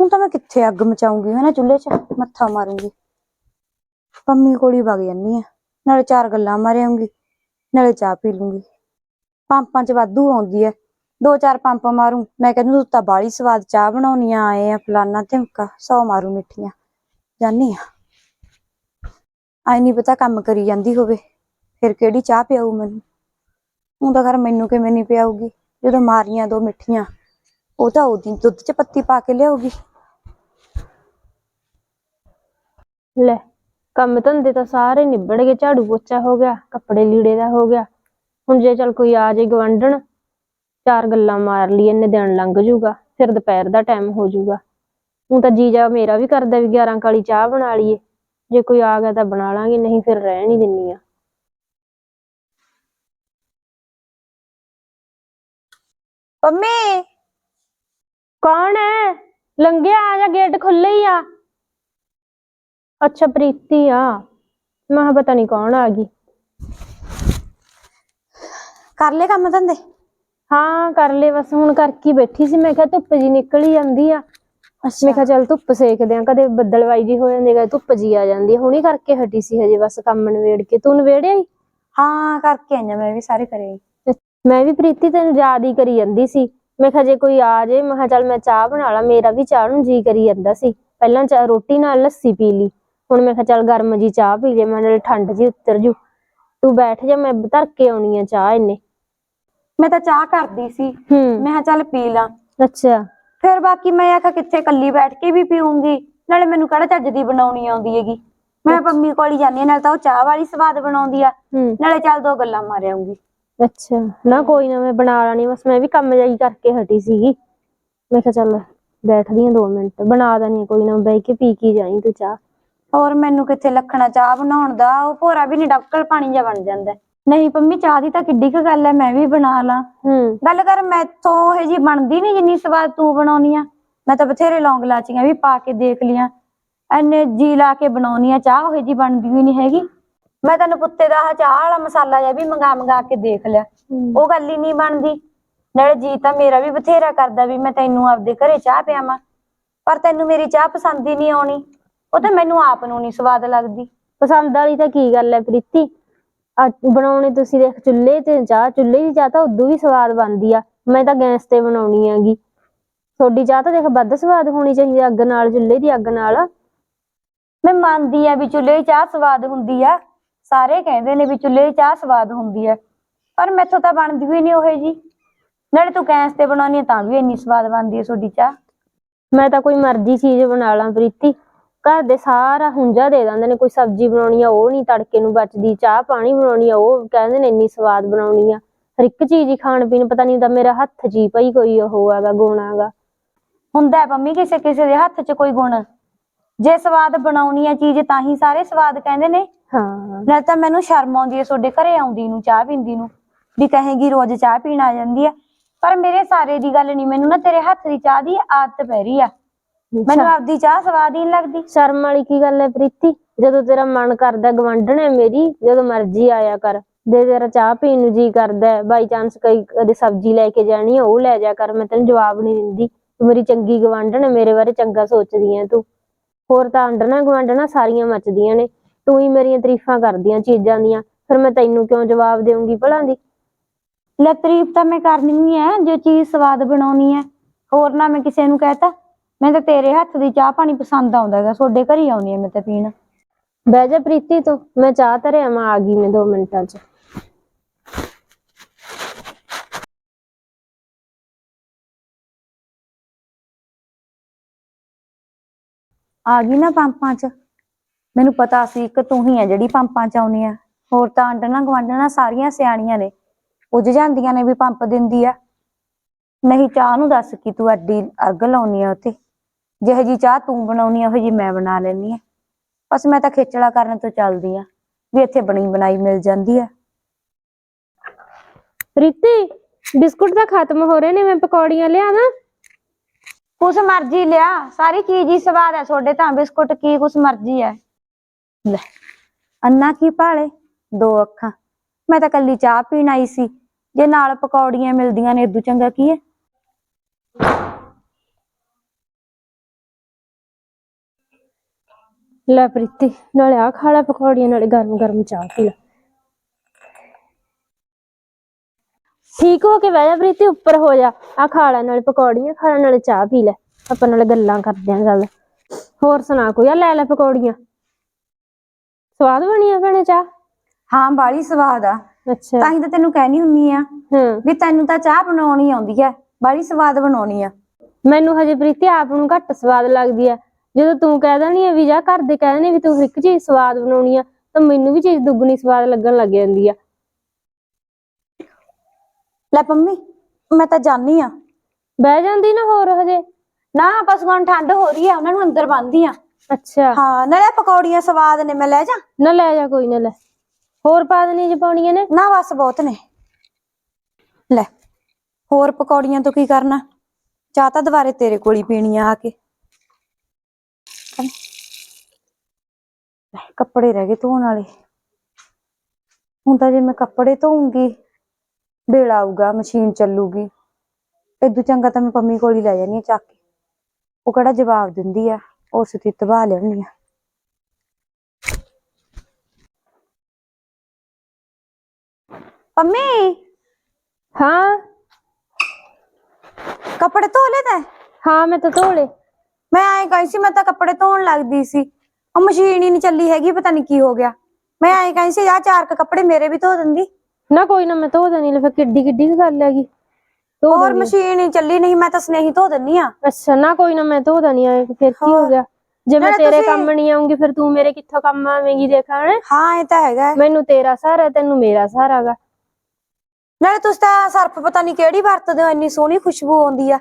ਹੁਣ ਤਾਂ ਮੈਂ ਕਿੱਥੇ ਅੱਗ ਮਚਾਉਂਗੀ, ਹਨਾ ਨਾ ਚੁੱਲ੍ਹੇ 'ਚ? ਮੱਥਾ ਮਾਰੂੰਗੀ। ਪੰਮੀ ਕੋਲੀ ਵਗ ਜਾਨੀ ਆ। ਨਾਲੇ ਚਾਰ ਗੱਲਾਂ ਮਾਰਿਆਉਂਗੀ ਨਾਲੇ ਚਾਹ ਪੀ ਲੂੰਗੀ। ਪੰਪਾਂ 'ਚ ਵਾਧੂ ਆਉਂਦੀ ਐ। ਦੋ ਚਾਰ ਪੰਪ ਮਾਰੂ। ਮੈਂ ਕਹਿੰਦੀ ਤੂੰ ਤਾਂ ਬਾਲੀ ਸਵਾਦ ਚਾਹ ਬਣਾਉਣੀ ਆਏ ਆ, ਫਲਾਨਾ ਧਮਕਾ, ਸੌ ਮਾਰੂ ਮਿੱਠੀਆਂ। ਜਾਨੀ ਆ। ਆਈ ਨਹੀਂ ਪਤਾ ਕੰਮ ਕਰੀ ਜਾਂਦੀ ਹੋਵੇ। ਫਿਰ ਕਿਹੜੀ ਚਾਹ ਪਿਆਊ ਮੈਨੂੰ? ਹੁਣ ਤਾਂ ਘਰ ਮੈਨੂੰ ਕਿਵੇਂ ਨਹੀਂ ਪਿਆਊਗੀ? ਜਦੋਂ ਮਾਰੀਆਂ ਦੋ ਮਿੱਠੀਆਂ ਉਹ ਤਾਂ ਉਹਦੀ ਦੁੱਧ 'ਚ ਪੱਤੀ ਪਾ ਕੇ ਲਿਆਊਗੀ। ਲੈ ਕੰਮ ਧੰਦੇ ਤਾਂ ਸਾਰੇ ਨਿਬੜ ਗਏ ਝਾੜੂ ਪੋਚਾ ਹੋ ਗਿਆ ਕੱਪੜੇ ਲੀੜੇ ਦਾ ਹੋ ਗਿਆ। ਹੁਣ ਜੇ ਚਲ ਕੋਈ ਆ ਜੇ ਗਵੰਡਣ ਚਾਰ ਗੱਲਾਂ ਮਾਰ ਲਈ ਇੰਨੇ ਦਿਨ ਲੰਘ ਜੂਗਾ ਫਿਰ ਦੁਪਹਿਰ ਦਾ ਟਾਈਮ ਹੋ ਜੂਗਾ। ਹੁਣ ਤਾਂ ਜੀਜਾ ਮੇਰਾ ਵੀ ਕਰਦਾ ਵੀ 11 ਕਾਲੀ ਚਾਹ ਬਣਾ ਲਈਏ। ਜੇ ਕੋਈ ਆ ਗਿਆ ਤਾਂ ਬਣਾ ਲਾਂਗੇ ਨਹੀਂ ਫਿਰ ਰਹਿ ਨਹੀਂ ਦਿੰਨੀ ਆ। ਪੰਮੀ ਕੌਣ ਹੈ ਲੰਘਿਆ ਆ ਜਾ ਗੇਟ ਖੁੱਲ੍ਹਾ ਹੀ ਆ? ਅੱਛਾ ਪ੍ਰੀਤੀ ਆ। ਮੈਂ ਕਿਹਾ ਪਤਾ ਨਹੀਂ ਕੌਣ ਆ ਗਈ। ਕਰ ਲੈ ਕੰਮ ਧੰਦੇ? ਹਾਂ ਕਰ ਲੈ ਬਸ ਹੁਣ ਕਰਕੇ ਹੀ ਬੈਠੀ ਸੀ। ਮੈਂ ਕਿਹਾ ਧੁੱਪ ਜੀ ਨਿਕਲ ਹੀ ਜਾਂਦੀ ਆ। ਮੈਂ ਕਿਹਾ ਚੱਲ ਧੁੱਪ ਸੇਕਦੇ ਆ। ਕਦੇ ਬੱਦਲਵਾਈ ਜੀ ਹੋ ਜਾਂਦੀ ਕਦੇ ਧੁੱਪ ਜੀ ਆ ਜਾਂਦੀ ਹੁਣੀ ਕਰਕੇ ਹਟੀ ਸੀ ਹਜੇ। ਬਸ ਕੰਮ ਨਵੇੜ ਕੇ। ਤੂੰ ਨਵੇੜਿਆ ਹੀ ਹਾਂ ਕਰਕੇ ਆਈਆਂ ਮੈਂ ਵੀ ਸਾਰੇ ਕਰੇ ਮੈਂ ਵੀ ਪ੍ਰੀਤੀ ਤੈਨੂੰ ਯਾਦ ਹੀ ਕਰੀ ਜਾਂਦੀ ਸੀ। ਮੈਂ ਕਿਹਾ ਜੇ ਕੋਈ ਆ ਜੇ ਮੈਂ ਕਿਹਾ ਚੱਲ ਮੈਂ ਚਾਹ ਬਣਾ ਲਾ ਮੇਰਾ ਵੀ ਚਾਹ ਨੂੰ ਜੀ ਕਰੀ ਜਾਂਦਾ ਸੀ। ਪਹਿਲਾਂ ਚਾਹ ਰੋਟੀ ਨਾਲ ਲੱਸੀ ਪੀ ਲਈ ਹੁਣ ਮੈਂ ਕਿਹਾ ਚੱਲ ਗਰਮ ਜੀ ਚਾਹ ਪੀ ਲੈ ਮੈਂ ਨਾਲ ਠੰਡ ਜੀ ਉਤਰ ਜੂ। ਤੂੰ ਬੈਠ ਜਾ ਮੈਂ ਧਰ ਕੇ ਆਉਣੀ ਆ ਚਾਹ ਇੰਨੇ। ਮੈਂ ਤਾਂ ਚਾਹ ਕਰਦੀ ਸੀ। ਹੂੰ। ਮੈਂ ਕਿਹਾ ਚੱਲ ਪੀ ਲਾਂ। ਅੱਛਾ। ਫਿਰ ਬਾਕੀ ਮੈਂ ਆਖਿਆ ਕਿੱਥੇ ਇਕੱਲੀ ਬੈਠ ਕੇ ਵੀ ਪੀਉਂਗੀ ਨਾਲੇ ਮੈਨੂੰ ਕਿਹੜਾ ਚੱਜ ਦੀ ਬਣਾਉਣੀ ਆਉਂਦੀ ਹੈਗੀ। ਮੈਂ ਪੰਮੀ ਕੋਲ ਹੀ ਜਾਂਦੀ ਹਾਂ ਨਾਲੇ ਤਾਂ ਉਹ ਚਾਹ ਵਾਲੀ ਸਵਾਦ ਬਣਾਉਂਦੀ ਆ। ਨਾਲੇ ਚੱਲ ਦੋ ਗੱਲਾਂ ਮਾਰਿਆਉਂਗੀ ਅੱਛਾ। ਨਾ ਕੋਈ ਨਾ ਮੈਂ ਬਣਾ ਲੈਣੀ ਬਸ ਮੈਂ ਵੀ ਕੰਮ ਜਾਈ ਕਰਕੇ ਹਟੀ ਸੀਗੀ। ਮੈਂ ਕਿਹਾ ਚੱਲ ਬੈਠਦੀ ਆ 2 ਮਿੰਟ ਬਣਾ ਦਣੀ ਕੋਈ ਨਾ ਬਹਿ ਕੇ ਪੀ ਕੇ ਜਾਈ ਤੂੰ ਚਾਹ। ਹੋਰ ਮੈਨੂੰ ਕਿੱਥੇ ਲੱਖਣਾ ਚਾਹ ਬਣਾਉਣ ਦਾ ਉਹ ਭੋਰਾ ਵੀ ਨਹੀਂ ਡੱਕਲ ਪਾਣੀ ਜਿਹਾ ਬਣ ਜਾਂਦਾ। ਨਹੀਂ ਪੰਮੀ ਚਾਹ ਦੀ ਤਾਂ ਕਿੱਡੀ ਕੁ ਗੱਲ ਐ ਮੈਂ ਵੀ ਬਣਾ ਲਾਂ। ਹੂੰ। ਗੱਲ ਕਰ ਮੈਥੋਂ ਇਹ ਜੀ ਬਣਦੀ ਨਹੀਂ ਜਿੰਨੀ ਸਵਾਦ ਤੂੰ ਬਣਾਉਣੀ ਆ। ਮੈਂ ਤਾਂ ਬਥੇਰੇ ਲੌਂਗ ਲਾਚੀਆਂ ਵੀ ਪਾ ਕੇ ਦੇਖ ਲੀਆਂ। ਐਨੇ ਜੀ ਲਾ ਕੇ ਬਣਾਉਣੀ ਆ ਚਾਹ ਉਹ ਜੀ ਬਣਦੀ ਵੀ ਨਹੀਂ ਹੈਗੀ। ਮੈਂ ਤੈਨੂੰ ਪੁੱਤੇ ਦਾ ਆਹ ਚਾਹ ਵਾਲਾ ਮਸਾਲਾ ਜਿਹਾ ਵੀ ਮੰਗਾ ਮੰਗਾ ਕੇ ਦੇਖ ਲਿਆ। ਉਹ ਗੱਲ ਹੀ ਨਹੀਂ ਬਣਦੀ। ਨਾਲੇ ਜੀ ਤਾਂ ਮੇਰਾ ਵੀ ਬਥੇਰਾ ਕਰਦਾ ਵੀ ਮੈਂ ਤੈਨੂੰ ਆਪਦੇ ਘਰੇ ਚਾਹ ਪਿਆਵਾਂ। ਪਰ ਤੈਨੂੰ ਮੇਰੀ ਚਾਹ ਪਸੰਦ ਹੀ ਨਹੀਂ ਆਉਣੀ। ਉਹ ਤਾਂ ਮੈਨੂੰ ਆਪ ਨੂੰ ਨਹੀਂ ਸਵਾਦ ਲੱਗਦੀ। ਪਸੰਦ ਵਾਲੀ ਤਾਂ ਕੀ ਗੱਲ ਹੈ ਪ੍ਰੀਤੀ? ਆ ਬਣਾਉਣੀ ਤੁਸੀਂ ਦੇਖ ਚੁੱਲ੍ਹੇ ਤੇ ਚਾਹ ਚੁੱਲ੍ਹੇ ਦੀ ਚਾਹ ਤਾਂ ਉਦੋਂ ਵੀ ਸਵਾਦ ਬਣਦੀ ਆ। ਮੈਂ ਤਾਂ ਗੈਸ ਤੇ ਬਣਾਉਣੀ ਆਗੀ ਤੁਹਾਡੀ ਚਾਹ ਤਾਂ ਦੇਖ ਵੱਧ ਸਵਾਦ ਹੋਣੀ ਚਾਹੀਦੀ ਆ ਅੱਗ ਨਾਲ ਚੁੱਲ੍ਹੇ ਦੀ ਅੱਗ ਨਾਲ। ਮੈਂ ਮੰਨਦੀ ਆ ਵੀ ਚੁੱਲ੍ਹੇ ਦੀ ਚਾਹ ਸਵਾਦ ਹੁੰਦੀ ਆ। ਸਾਰੇ ਕਹਿੰਦੇ ਨੇ ਵੀ ਚੁੱਲ੍ਹੇ ਦੀ ਚਾਹ ਸਵਾਦ ਹੁੰਦੀ ਆ ਪਰ ਮੈਥੋਂ ਤਾਂ ਬਣਦੀ ਵੀ ਨਹੀਂ ਉਹੇ ਜੀ ਨਾਲੇ ਤੂੰ ਗੈਸ ਤੇ ਬਣਾਉਣੀ ਤਾਂ ਵੀ ਇੰਨੀ ਸਵਾਦ ਬਣਦੀ ਆ ਤੁਹਾਡੀ ਚਾਹ। ਮੈਂ ਤਾਂ ਕੋਈ ਮਰਜ਼ੀ ਚੀਜ਼ ਬਣਾ ਲਾਂ ਪ੍ਰੀਤੀ। ਘਰ ਦੇ ਸਾਰਾ ਹੁੰਜਾ ਦੇ ਦਿੰਦੇ ਨੇ ਕੋਈ ਸਬਜ਼ੀ ਬਣਾਉਣੀ ਆ ਉਹ ਨਹੀਂ ਤੜਕੇ ਨੂੰ ਬਚਦੀ ਚਾਹ ਪਾਣੀ ਬਣਾਉਣੀ ਆ ਉਹ ਕਹਿੰਦੇ ਨੇ ਇੰਨੀ ਸਵਾਦ ਬਣਾਉਣੀ ਆ। ਹਰ ਇੱਕ ਚੀਜ਼ ਹੀ ਖਾਣ ਪੀਣ ਪਤਾ ਨਹੀਂ ਤਾਂ ਮੇਰਾ ਹੱਥ ਹੀ ਪਈ ਕੋਈ ਉਹ ਹੈਗਾ ਗੁਣ ਹੈਗਾ। ਹੁੰਦਾ ਹੈ ਮੰਮੀ ਕਿਸੇ ਕਿਸੇ ਦੇ ਹੱਥ 'ਚ ਕੋਈ ਗੁਣ। ਜੇ ਸਵਾਦ ਬਣਾਉਣੀ ਆ ਚੀਜ਼ ਤਾਂ ਹੀ ਸਾਰੇ ਸਵਾਦ ਕਹਿੰਦੇ ਨੇ। ਹਾਂ। ਨਾਲੇ ਤਾਂ ਮੈਨੂੰ ਸ਼ਰਮ ਆਉਂਦੀ ਹੈ ਤੁਹਾਡੇ ਘਰੇ ਆਉਂਦੀ ਨੂੰ ਚਾਹ ਪੀਂਦੀ ਨੂੰ ਵੀ ਕਹੇਗੀ ਰੋਜ਼ ਚਾਹ ਪੀਣ ਆ ਜਾਂਦੀ ਆ। ਪਰ ਮੇਰੇ ਸਾਰੇ ਦੀ ਗੱਲ ਨਹੀਂ ਮੈਨੂੰ ਨਾ ਤੇਰੇ ਹੱਥ ਦੀ ਚਾਹ ਦੀ ਆਦਤ ਪੈ ਰਹੀ ਆ। ਮੈਨੂੰ ਆਪਦੀ ਚਾਹ ਸਵਾਦ ਹੀ ਨਹੀਂ ਲੱਗਦੀ। ਸ਼ਰਮ ਵਾਲੀ ਕੀ ਗੱਲ ਹੈ ਪ੍ਰੀਤੀ? ਜਦੋਂ ਤੇਰਾ ਮਨ ਕਰਦਾ ਗਵੰਡਣ ਮੇਰੀ ਜਦੋਂ ਮਰਜ਼ੀ ਆਇਆ ਕਰ। ਜੇ ਤੇਰਾ ਚਾਹ ਪੀਣ ਨੂੰ ਜੀ ਕਰਦਾ ਬਾਈ ਚਾਂਸ ਕਈ ਕਦੇ ਸਬਜ਼ੀ ਲੈ ਕੇ ਜਾਣੀ ਉਹ ਲੈ ਜਾ ਕਰ ਮੈਂ ਤੈਨੂੰ ਜਵਾਬ ਨਹੀਂ ਦਿੰਦੀ। ਤੂੰ ਮੇਰੀ ਚੰਗੀ ਗਵੰਡਣ ਮੇਰੇ ਬਾਰੇ ਚੰਗਾ ਸੋਚਦੀ ਹੈ ਤੂੰ। ਹੋਰ ਤਾਂ ਅੰਡਣਾ ਗਵੰਡਣਾ ਸਾਰੀਆਂ ਮੱਚਦੀਆਂ ਨੇ। ਤੂੰ ਹੀ ਮੇਰੀਆਂ ਤਾਰੀਫਾਂ ਕਰਦੀਆਂ ਚੀਜ਼ਾਂ ਦੀਆਂ ਫਿਰ ਮੈਂ ਤੈਨੂੰ ਕਿਉਂ ਜਵਾਬ ਦੇਵਾਂਗੀ ਭਲਾਂ ਦੀ? ਲੈ ਤਾਰੀਫ ਤਾਂ ਮੈਂ ਕਰਨੀ ਹੈ ਜੇ ਚੀਜ਼ ਸਵਾਦ ਬਣਾਉਣੀ ਹੈ ਹੋਰ ਨਾ ਮੈਂ ਕਿਸੇ ਨੂੰ ਕਹਤਾ ਮੈਂ ਤਾਂ ਤੇਰੇ ਹੱਥ ਦੀ ਚਾਹ ਪਾਣੀ ਪਸੰਦ ਆਉਂਦਾ ਹੈਗਾ ਤੁਹਾਡੇ ਘਰ ਹੀ ਆਉਣੀ ਹੈ ਮੈਂ ਤਾਂ ਪੀਣ। ਬਹਿ ਜਾ ਪ੍ਰੀਤੀ ਤੂੰ ਮੈਂ ਚਾਹ ਧਰਿਆ ਮੈਂ ਆ ਗਈ ਮੈਂ 2 ਮਿੰਟਾਂ 'ਚ। ਆ ਗਈ ਨਾ ਪੰਪਾਂ 'ਚ। ਮੈਨੂੰ ਪਤਾ ਸੀ ਕਿ ਤੂੰ ਹੀ ਹੈ ਜਿਹੜੀ ਪੰਪਾਂ 'ਚ ਆਉਣੀ ਆ। ਹੋਰ ਤਾਂ ਆਂਡਣਾ ਗਵਾਂਡਣਾ ਸਾਰੀਆਂ ਸਿਆਣੀਆਂ ਨੇ। ਪੁੱਜ ਜਾਂਦੀਆਂ ਨੇ ਵੀ ਪੰਪ ਦਿੰਦੀ ਆ। ਨਹੀਂ, ਚਾਹ ਨੂੰ ਦੱਸ ਕਿ ਤੂੰ ਅੱਡੀ ਅੱਗ ਲਾਉਣੀ ਆ ਉੱਥੇ? ਜਿਹੋ ਜੀ ਚਾਹ ਤੂੰ ਬਣਾਉਣੀ ਆ, ਉਹ ਜੀ ਮੈਂ ਬਣਾ ਲੈਣੀ ਆ। ਬਸ ਮੈਂ ਤਾਂ ਖੇਚਲਾ ਕਰਨ ਤੋਂ ਚੱਲਦੀ ਆ, ਵੀ ਇੱਥੇ ਬਣੀ ਬਣਾਈ ਮਿਲ ਜਾਂਦੀ ਆ। ਪ੍ਰੀਤੀ, ਬਿਸਕੁਟ ਤਾਂ ਖਤਮ ਹੋ ਰਹੇ ਨੇ, ਮੈਂ ਪਕੌੜੀਆਂ ਲਿਆ ਲਿਆਵਾਂ। ਕੁਛ ਮਰਜ਼ੀ ਲਿਆ ਸਾਰੀ ਚੀਜ਼ ਹੀ ਸਵਾਦ ਹੈ ਤੁਹਾਡੇ ਤਾਂ ਬਿਸਕੁਟ ਕੀ ਕੁਛ ਮਰਜ਼ੀ ਹੈ। ਲੈ ਅੰਨਾ ਕੀ ਭਾਲੇ ਦੋ ਅੱਖਾਂ। ਮੈਂ ਤਾਂ ਕੱਲੀ ਚਾਹ ਪੀਣ ਆਈ ਸੀ ਜੇ ਨਾਲ ਪਕੌੜੀਆਂ ਮਿਲਦੀਆਂ ਨੇ ਇਦੋਂ ਚੰਗਾ ਕੀ ਹੈ? ਲੈ ਪ੍ਰੀਤੀ ਨਾਲੇ ਆ ਖਾ ਪਕੌੜੀਆਂ ਨਾਲੇ ਗਰਮ ਗਰਮ ਚਾਹ ਪੀ ਲੈ। ਠੀਕ ਹੋ ਕੇ ਬਹਿ ਜਾ ਪ੍ਰੀਤੀ ਉੱਪਰ ਹੋ ਜਾ। ਆ ਖਾ ਲੈ ਨਾਲੇ ਪਕੌੜੀਆਂ ਖਾ ਨਾਲੇ ਚਾਹ ਪੀ ਲੈ। ਆਪਾਂ ਨਾਲੇ ਗੱਲਾਂ ਕਰਦੇ ਆਂ ਗੱਲ। ਹੋਰ ਸੁਣਾ ਕੋਈ? ਆ ਲੈ ਲੈ ਪਕੌੜੀਆਂ। ਸਵਾਦ ਬਣੀ ਆ ਭੈਣੇ ਚਾਹ? ਹਾਂ ਬਾਲੀ ਸਵਾਦ ਆ। ਅੱਛਾ। ਤਾਂ ਹੀ ਤਾਂ ਤੈਨੂੰ ਕਹਿਣੀ ਹੁੰਨੀ ਆ ਹਾਂ। ਵੀ ਤੈਨੂੰ ਤਾਂ ਚਾਹ ਬਣਾਉਣੀ ਆਉਂਦੀ ਹੈ ਬਾਲੀ ਸਵਾਦ ਬਣਾਉਣੀ ਆ। ਮੈਨੂੰ ਹਜੇ ਪ੍ਰੀਤੀ ਆਪ ਨੂੰ ਘੱਟ ਸਵਾਦ ਲੱਗਦੀ ਆ। ਜਦੋਂ ਤੂੰ ਕਹਿ ਦੇਣੀ ਆ ਵੀ ਜਾ ਘਰ ਦੇ ਕਹਿ ਦੇਣੇ ਵੀ ਤੂੰ ਇੱਕ ਚੀਜ਼ ਸਵਾਦ ਬਣਾਉਣੀ ਆ ਤਾਂ ਮੈਨੂੰ ਵੀ ਚੀਜ਼ ਦੁੱਗਣੀ ਸਵਾਦ ਲੱਗਣ ਲੱਗ ਜਾਂਦੀ ਆ। ਲੈ ਪੰਮੀ ਮੈਂ ਤਾਂ ਜਾਣੀ ਆ। ਬਹਿ ਜਾਂਦੀ ਨਾ ਹੋਰ ਹਜੇ। ਨਾ ਪਸ਼ੂਆਂ ਨੂੰ ਠੰਡ ਹੋ ਰਹੀ ਆ ਉਹਨਾਂ ਨੂੰ ਅੰਦਰ ਬੰਨਦੀ ਆ। ਅੱਛਾ। ਹਾਂ ਨਾਲੇ ਪਕੌੜੀਆਂ ਸਵਾਦ ਨੇ ਮੈਂ ਲੈ ਜਾ। ਨਾ ਲੈ ਜਾ ਕੋਈ ਨਾ ਲੈ। ਹੋਰ ਪਾ ਦੇਣੀ ਜੇ ਪਾਉਣੀਆਂ ਨੇ। ਨਾ ਬਸ ਬਹੁਤ ਨੇ। ਲੈ ਹੋਰ ਪਕੌੜੀਆਂ ਤੋਂ ਕੀ ਕਰਨਾ? ਚਾਹ ਤਾਂ ਦੁਬਾਰੇ ਤੇਰੇ ਕੋਲ ਹੀ ਪੀਣੀ ਆ ਆ ਕੇ। ਲੈ, ਕੱਪੜੇ ਰਹਿ ਗਏ ਧੋਣ ਵਾਲੇ। ਹੁਣ ਤਾਂ ਜੇ ਮੈਂ ਕੱਪੜੇ ਧੋਉਂਗੀ ਵੇਲਾ ਆਊਗਾ ਮਸ਼ੀਨ ਚੱਲੂਗੀ। ਇਦੋਂ ਚੰਗਾ ਤਾਂ ਮੈਂ ਪੰਮੀ ਕੋਲ ਹੀ ਲੈ ਜਾਨੀ ਆ ਚੱਕ ਕੇ। ਉਹ ਕਿਹੜਾ ਜਵਾਬ ਦਿੰਦੀ ਆ? ਉਸ ਦੀ ਤਬਾਹ ਲਿਆਉਣੀ ਆ। ਪੰਮੀ! ਹਾਂ। ਕੱਪੜੇ ਧੋ ਲਏ ਤੈਂ? ਹਾਂ ਮੈਂ ਤਾਂ ਧੋ ਲੇ ਮੈਂ ਐਂ ਕਹੀ ਸੀ ਮੈਂ ਤਾਂ ਕੱਪੜੇ ਧੋਣ ਲੱਗਦੀ ਸੀ। ਉਹ ਮਸ਼ੀਨ ਹੀ ਨਹੀਂ ਚੱਲੀ ਹੈਗੀ ਪਤਾ ਨਹੀਂ ਕੀ ਹੋ ਗਿਆ। ਮੈਂ ਐਂ ਕਹੀ ਸੀ ਆ ਚਾਰ ਕੁ ਕੱਪੜੇ ਮੇਰੇ ਵੀ ਧੋ ਦਿੰਦੀ। ਨਾ ਕੋਈ ਨਾ ਮੈਂ ਧੋ ਦੇਣੀ ਲੈ ਫਿਰ ਕਿੱਡੀ ਕਿੱਡੀ ਕੁ ਗੱਲ ਹੈਗੀ ਧੋ ਹੋਰ ਦੇਣੀ। ਮਸ਼ੀਨ ਹੀ ਚੱਲੀ ਨਹੀਂ ਮੈਂ ਤਾਂ ਸਨੇਹੀ ਧੋ ਦਿੰਨੀ ਆ ਅੱਛਾ ਨਾ ਕੋਈ ਨਾ ਮੈਂ ਧੋ ਦੇਣੀ ਆ ਫਿਰ ਕੀ ਹੋ ਹੋਰ। ਗਿਆ ਜੇ ਮੈਂ ਨਾਲੇ ਤੇਰੇ ਤੁਸੀਂ- ਕੰਮ ਨਹੀਂ ਆਉਂਗੀ ਫਿਰ ਤੂੰ ਮੇਰੇ ਕਿੱਥੋਂ ਕੰਮ ਆਵੇਂਗੀ ਦੇਖਾਂ ਹੈਂ? ਹਾਂ ਇਹ ਤਾਂ ਹੈਗਾ ਹੈ। ਮੈਨੂੰ ਤੇਰਾ ਸਹਾਰਾ ਤੈਨੂੰ ਮੇਰਾ ਸਹਾਰਾ ਗਾ ਨਾਲੇ ਤੁਸੀਂ ਤਾਂ ਸਰਫ ਪਤਾ ਨਹੀਂ ਕਿਹੜੀ ਵਰਤਦੇ ਹੋ ਇੰਨੀ ਸੋਹਣੀ ਖੁਸ਼ਬੂ ਆਉਂਦੀ ਆ